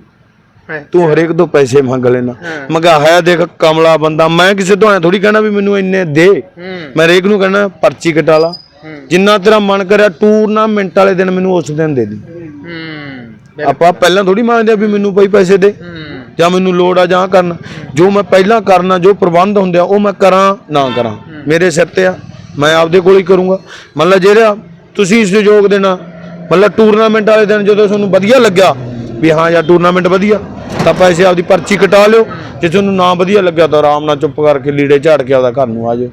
ਤੂੰ ਹਰੇਕ ਤੋਂ ਪੈਸੇ ਮੰਗ ਲੈਣਾ। ਮਗਾ ਹੈ ਦੇਖ ਕਮਲਾ ਬੰਦਾ। ਮੈਂ ਕਿਸੇ ਤੋਂ ਐ ਥੋੜੀ ਕਹਿਣਾ ਵੀ ਮੈਨੂੰ ਇੰਨੇ ਦੇ। ਮੈਂ ਹਰੇਕ ਨੂੰ ਕਹਿਣਾ ਪਰਚੀ ਕਟਾ ਲਾ। ਜਿੰਨਾ ਤੇਰਾ ਮਨ ਕਰਿਆ ਟੂਰਨਾਮੈਂਟ ਵਾਲੇ ਦਿਨ ਮੈਨੂੰ ਉਸ ਦਿਨ ਦੇ ਦੇ। ਆਪਾਂ ਪਹਿਲਾਂ ਥੋੜੀ ਮੰਗਦੇ ਆ ਵੀ ਮੈਨੂੰ ਪਈ ਪੈਸੇ ਦੇ। ਜਾਂ ਮੈਨੂੰ ਲੋੜ ਆ ਜਾਂ ਕਰਨ। ਜੋ ਮੈਂ ਪਹਿਲਾਂ ਕਰਨਾ ਜੋ ਪ੍ਰਬੰਧ ਹੁੰਦੇ ਆ ਉਹ ਮੈਂ ਕਰਾਂ ਨਾ ਕਰਾਂ। ਮੇਰੇ ਸਿਰ ਤੇ ਆ। ਮੈਂ ਆਪਦੇ ਕੋਲ ਹੀ ਕਰੂੰਗਾ। ਮਤਲਬ ਜਿਹੜਾ ਤੁਸੀਂ ਸਹਿਯੋਗ ਦੇਣਾ ਮਤਲਬ ਟੂਰਨਾਮੈਂਟ ਵਾਲੇ ਦਿਨ ਜਦੋਂ ਤੁਹਾਨੂੰ ਵਧੀਆ ਲੱਗਿਆ ਵੀ ਹਾਂ ਯਾਰ ਟੂਰਨਾਮੈਂਟ ਵਧੀਆ, ਤਾਂ ਪੈਸੇ ਆਪਦੀ ਪਰਚੀ ਕਟਾ ਲਿਓ, ਜੇ ਤੁਹਾਨੂੰ ਨਾ ਵਧੀਆ ਲੱਗਿਆ ਤਾਂ ਆਰਾਮ ਨਾਲ ਚੁੱਪ ਕਰਕੇ ਲੀੜੇ ਝਾੜ ਕੇ ਆਪਦਾ ਘਰ ਨੂੰ ਆ ਜਾਓ।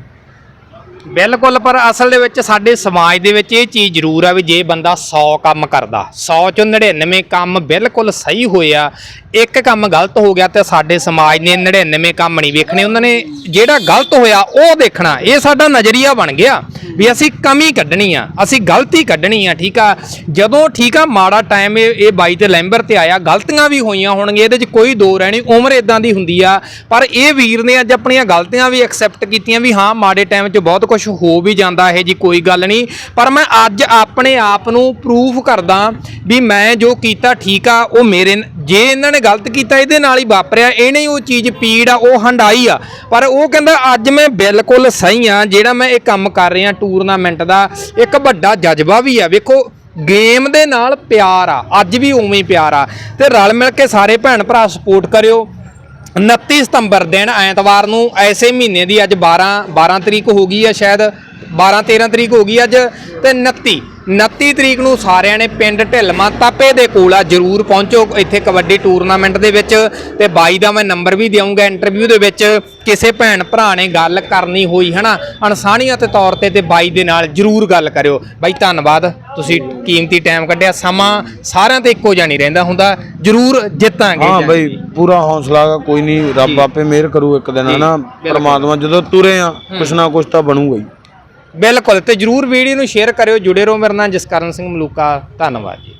ਬਿਲਕੁਲ, ਪਰ ਅਸਲ ਦੇ ਵਿੱਚ ਸਾਡੇ ਸਮਾਜ ਦੇ ਵਿੱਚ ਇਹ ਚੀਜ਼ ਜ਼ਰੂਰ ਆ ਵੀ ਜੇ ਬੰਦਾ 100 ਕੰਮ ਕਰਦਾ 100 ਚੋਂ 99 ਕੰਮ ਬਿਲਕੁਲ ਸਹੀ ਹੋਇਆ ਇੱਕ ਕੰਮ ਗਲਤ ਹੋ ਗਿਆ ਤੇ ਸਾਡੇ ਸਮਾਜ ਨੇ 99 ਕੰਮ ਨਹੀਂ ਵੇਖਣੇ, ਉਹਨਾਂ ਨੇ ਜਿਹੜਾ ਗਲਤ ਹੋਇਆ ਉਹ ਦੇਖਣਾ, ਇਹ ਸਾਡਾ ਨਜ਼ਰੀਆ ਬਣ ਗਿਆ ਵੀ ਅਸੀਂ ਕਮੀ ਕੱਢਣੀ ਆ, ਅਸੀਂ ਗਲਤੀ ਕੱਢਣੀ ਆ, ਠੀਕ ਆ? ਜਦੋਂ ਠੀਕ ਆ, ਮਾੜਾ ਟਾਈਮ ਇਹ ਇਹ ਬਾਈ ਤੇ ਲੈਂਬਰ ਤੇ ਆਇਆ, ਗਲਤੀਆਂ ਵੀ ਹੋਈਆਂ ਹੋਣਗੀਆਂ, ਇਹਦੇ 'ਚ ਕੋਈ ਦੋ ਰਹਿਣੀ, ਉਮਰ ਇਦਾਂ ਦੀ ਹੁੰਦੀ ਆ, ਪਰ ਇਹ ਵੀਰ ਨੇ ਅੱਜ ਆਪਣੀਆਂ ਗਲਤੀਆਂ ਵੀ ਐਕਸੈਪਟ ਕੀਤੀਆਂ ਵੀ ਹਾਂ, ਮਾੜੇ ਟਾਈਮ 'ਚ ਬਹੁਤ ਕੁਝ ਹੋ ਵੀ ਜਾਂਦਾ ਇਹ ਜੀ, ਕੋਈ ਗੱਲ ਨਹੀਂ। ਪਰ ਮੈਂ ਅੱਜ ਆਪਣੇ ਆਪ ਨੂੰ ਪ੍ਰੂਫ ਕਰਦਾ ਵੀ ਮੈਂ ਜੋ ਕੀਤਾ ਠੀਕ ਆ, ਉਹ ਮੇਰੇ ਜੇ ਇਹਨਾਂ ਨੇ ਗਲਤ ਕੀਤਾ, ਇਹਦੇ ਨਾਲ ਹੀ ਵਾਪਰਿਆ। ਇਹਨੇ ਉਹ ਚੀਜ਼ ਪੀੜ ਆ, ਉਹ ਹੰਡਾਈ ਆ। ਪਰ ਉਹ ਕਹਿੰਦਾ, ਅੱਜ ਮੈਂ ਬਿਲਕੁਲ ਸਹੀ ਆ, ਜਿਹੜਾ ਮੈਂ ਇਹ ਕੰਮ ਕਰ ਰਿਹਾ ਟੂਰਨਾਮੈਂਟ ਦਾ, ਇੱਕ ਵੱਡਾ ਜਜ਼ਬਾ ਵੀ ਆ। ਵੇਖੋ ਗੇਮ ਦੇ ਨਾਲ ਪਿਆਰ ਆ, ਅੱਜ ਵੀ ਉਵੇਂ ਹੀ ਪਿਆਰ ਆ। ਤੇ ਰਲ ਮਿਲ ਕੇ ਸਾਰੇ ਭੈਣ ਭਰਾ ਸਪੋਰਟ ਕਰਿਓ। 29 ਸਤੰਬਰ ਦਿਨ ਐਤਵਾਰ ਨੂੰ ਐਸੇ ਮਹੀਨੇ ਦੀ ਅੱਜ 12 12 ਤਰੀਕ ਹੋ ਗਈ ਆ ਸ਼ਾਇਦ। 12 13 ਤਰੀਕ ਹੋ ਗਈ ਅੱਜ ਤੇ 29 29 ਤਰੀਕ ਨੂੰ ਸਾਰਿਆਂ ਨੇ ਪਿੰਡ ਢਿਲਮਾ ਤਾਪੇ ਦੇ ਕੋਲ ਆ ਜਰੂਰ ਪਹੁੰਚੋ ਇੱਥੇ ਕਬੱਡੀ ਟੂਰਨਾਮੈਂਟ ਦੇ ਵਿੱਚ ਤੇ ਬਾਈ ਦਾ ਮੈਂ ਨੰਬਰ ਵੀ ਦੇਵਾਂਗਾ ਇੰਟਰਵਿਊ ਦੇ ਵਿੱਚ ਕਿਸੇ ਭੈਣ ਭਰਾ ਨੇ ਗੱਲ ਕਰਨੀ ਹੋਈ ਹਨਾ? ਅਣਸਾਣੀਆਂ ਤੇ ਤੌਰ ਤੇ ਤੇ ਬਾਈ ਦੇ ਨਾਲ ਜਰੂਰ ਗੱਲ ਕਰਿਓ। ਬਾਈ ਧੰਨਵਾਦ। ਤੁਸੀਂ ਕੀਮਤੀ ਟਾਈਮ ਕੱਢਿਆ ਸਮਾਂ ਸਾਰਿਆਂ ਤੇ ਇੱਕੋ ਜਿਹਾ ਨਹੀਂ ਰਹਿੰਦਾ ਹੁੰਦਾ। ਜਰੂਰ ਜਿੱਤਾਂਗੇ ਹਾਂ ਬਈ। ਪੂਰਾ ਹੌਸਲਾ ਕੋਈ ਨਹੀਂ ਰੱਬ ਆਪੇ ਮਿਹਰ ਕਰੂ ਇੱਕ ਦਿਨ ਹਨਾ? ਪ੍ਰਮਾਤਮਾ ਜਦੋਂ ਤੁਰੇ ਆ ਕੁਛ ਨਾ ਕੁਛ ਤਾਂ ਬਣੂਗਾ ਹੀ। ਬਿਲਕੁਲ, ਤੇ ਜਰੂਰ ਵੀਡੀਓ ਨੂੰ ਸ਼ੇਅਰ ਕਰਿਓ, ਜੁੜੇ ਰਹੋ ਮੇਰੇ ਨਾਲ ਜਸਕਰਨ ਸਿੰਘ ਮਲੂਕਾ, ਧੰਨਵਾਦ ਜੀ।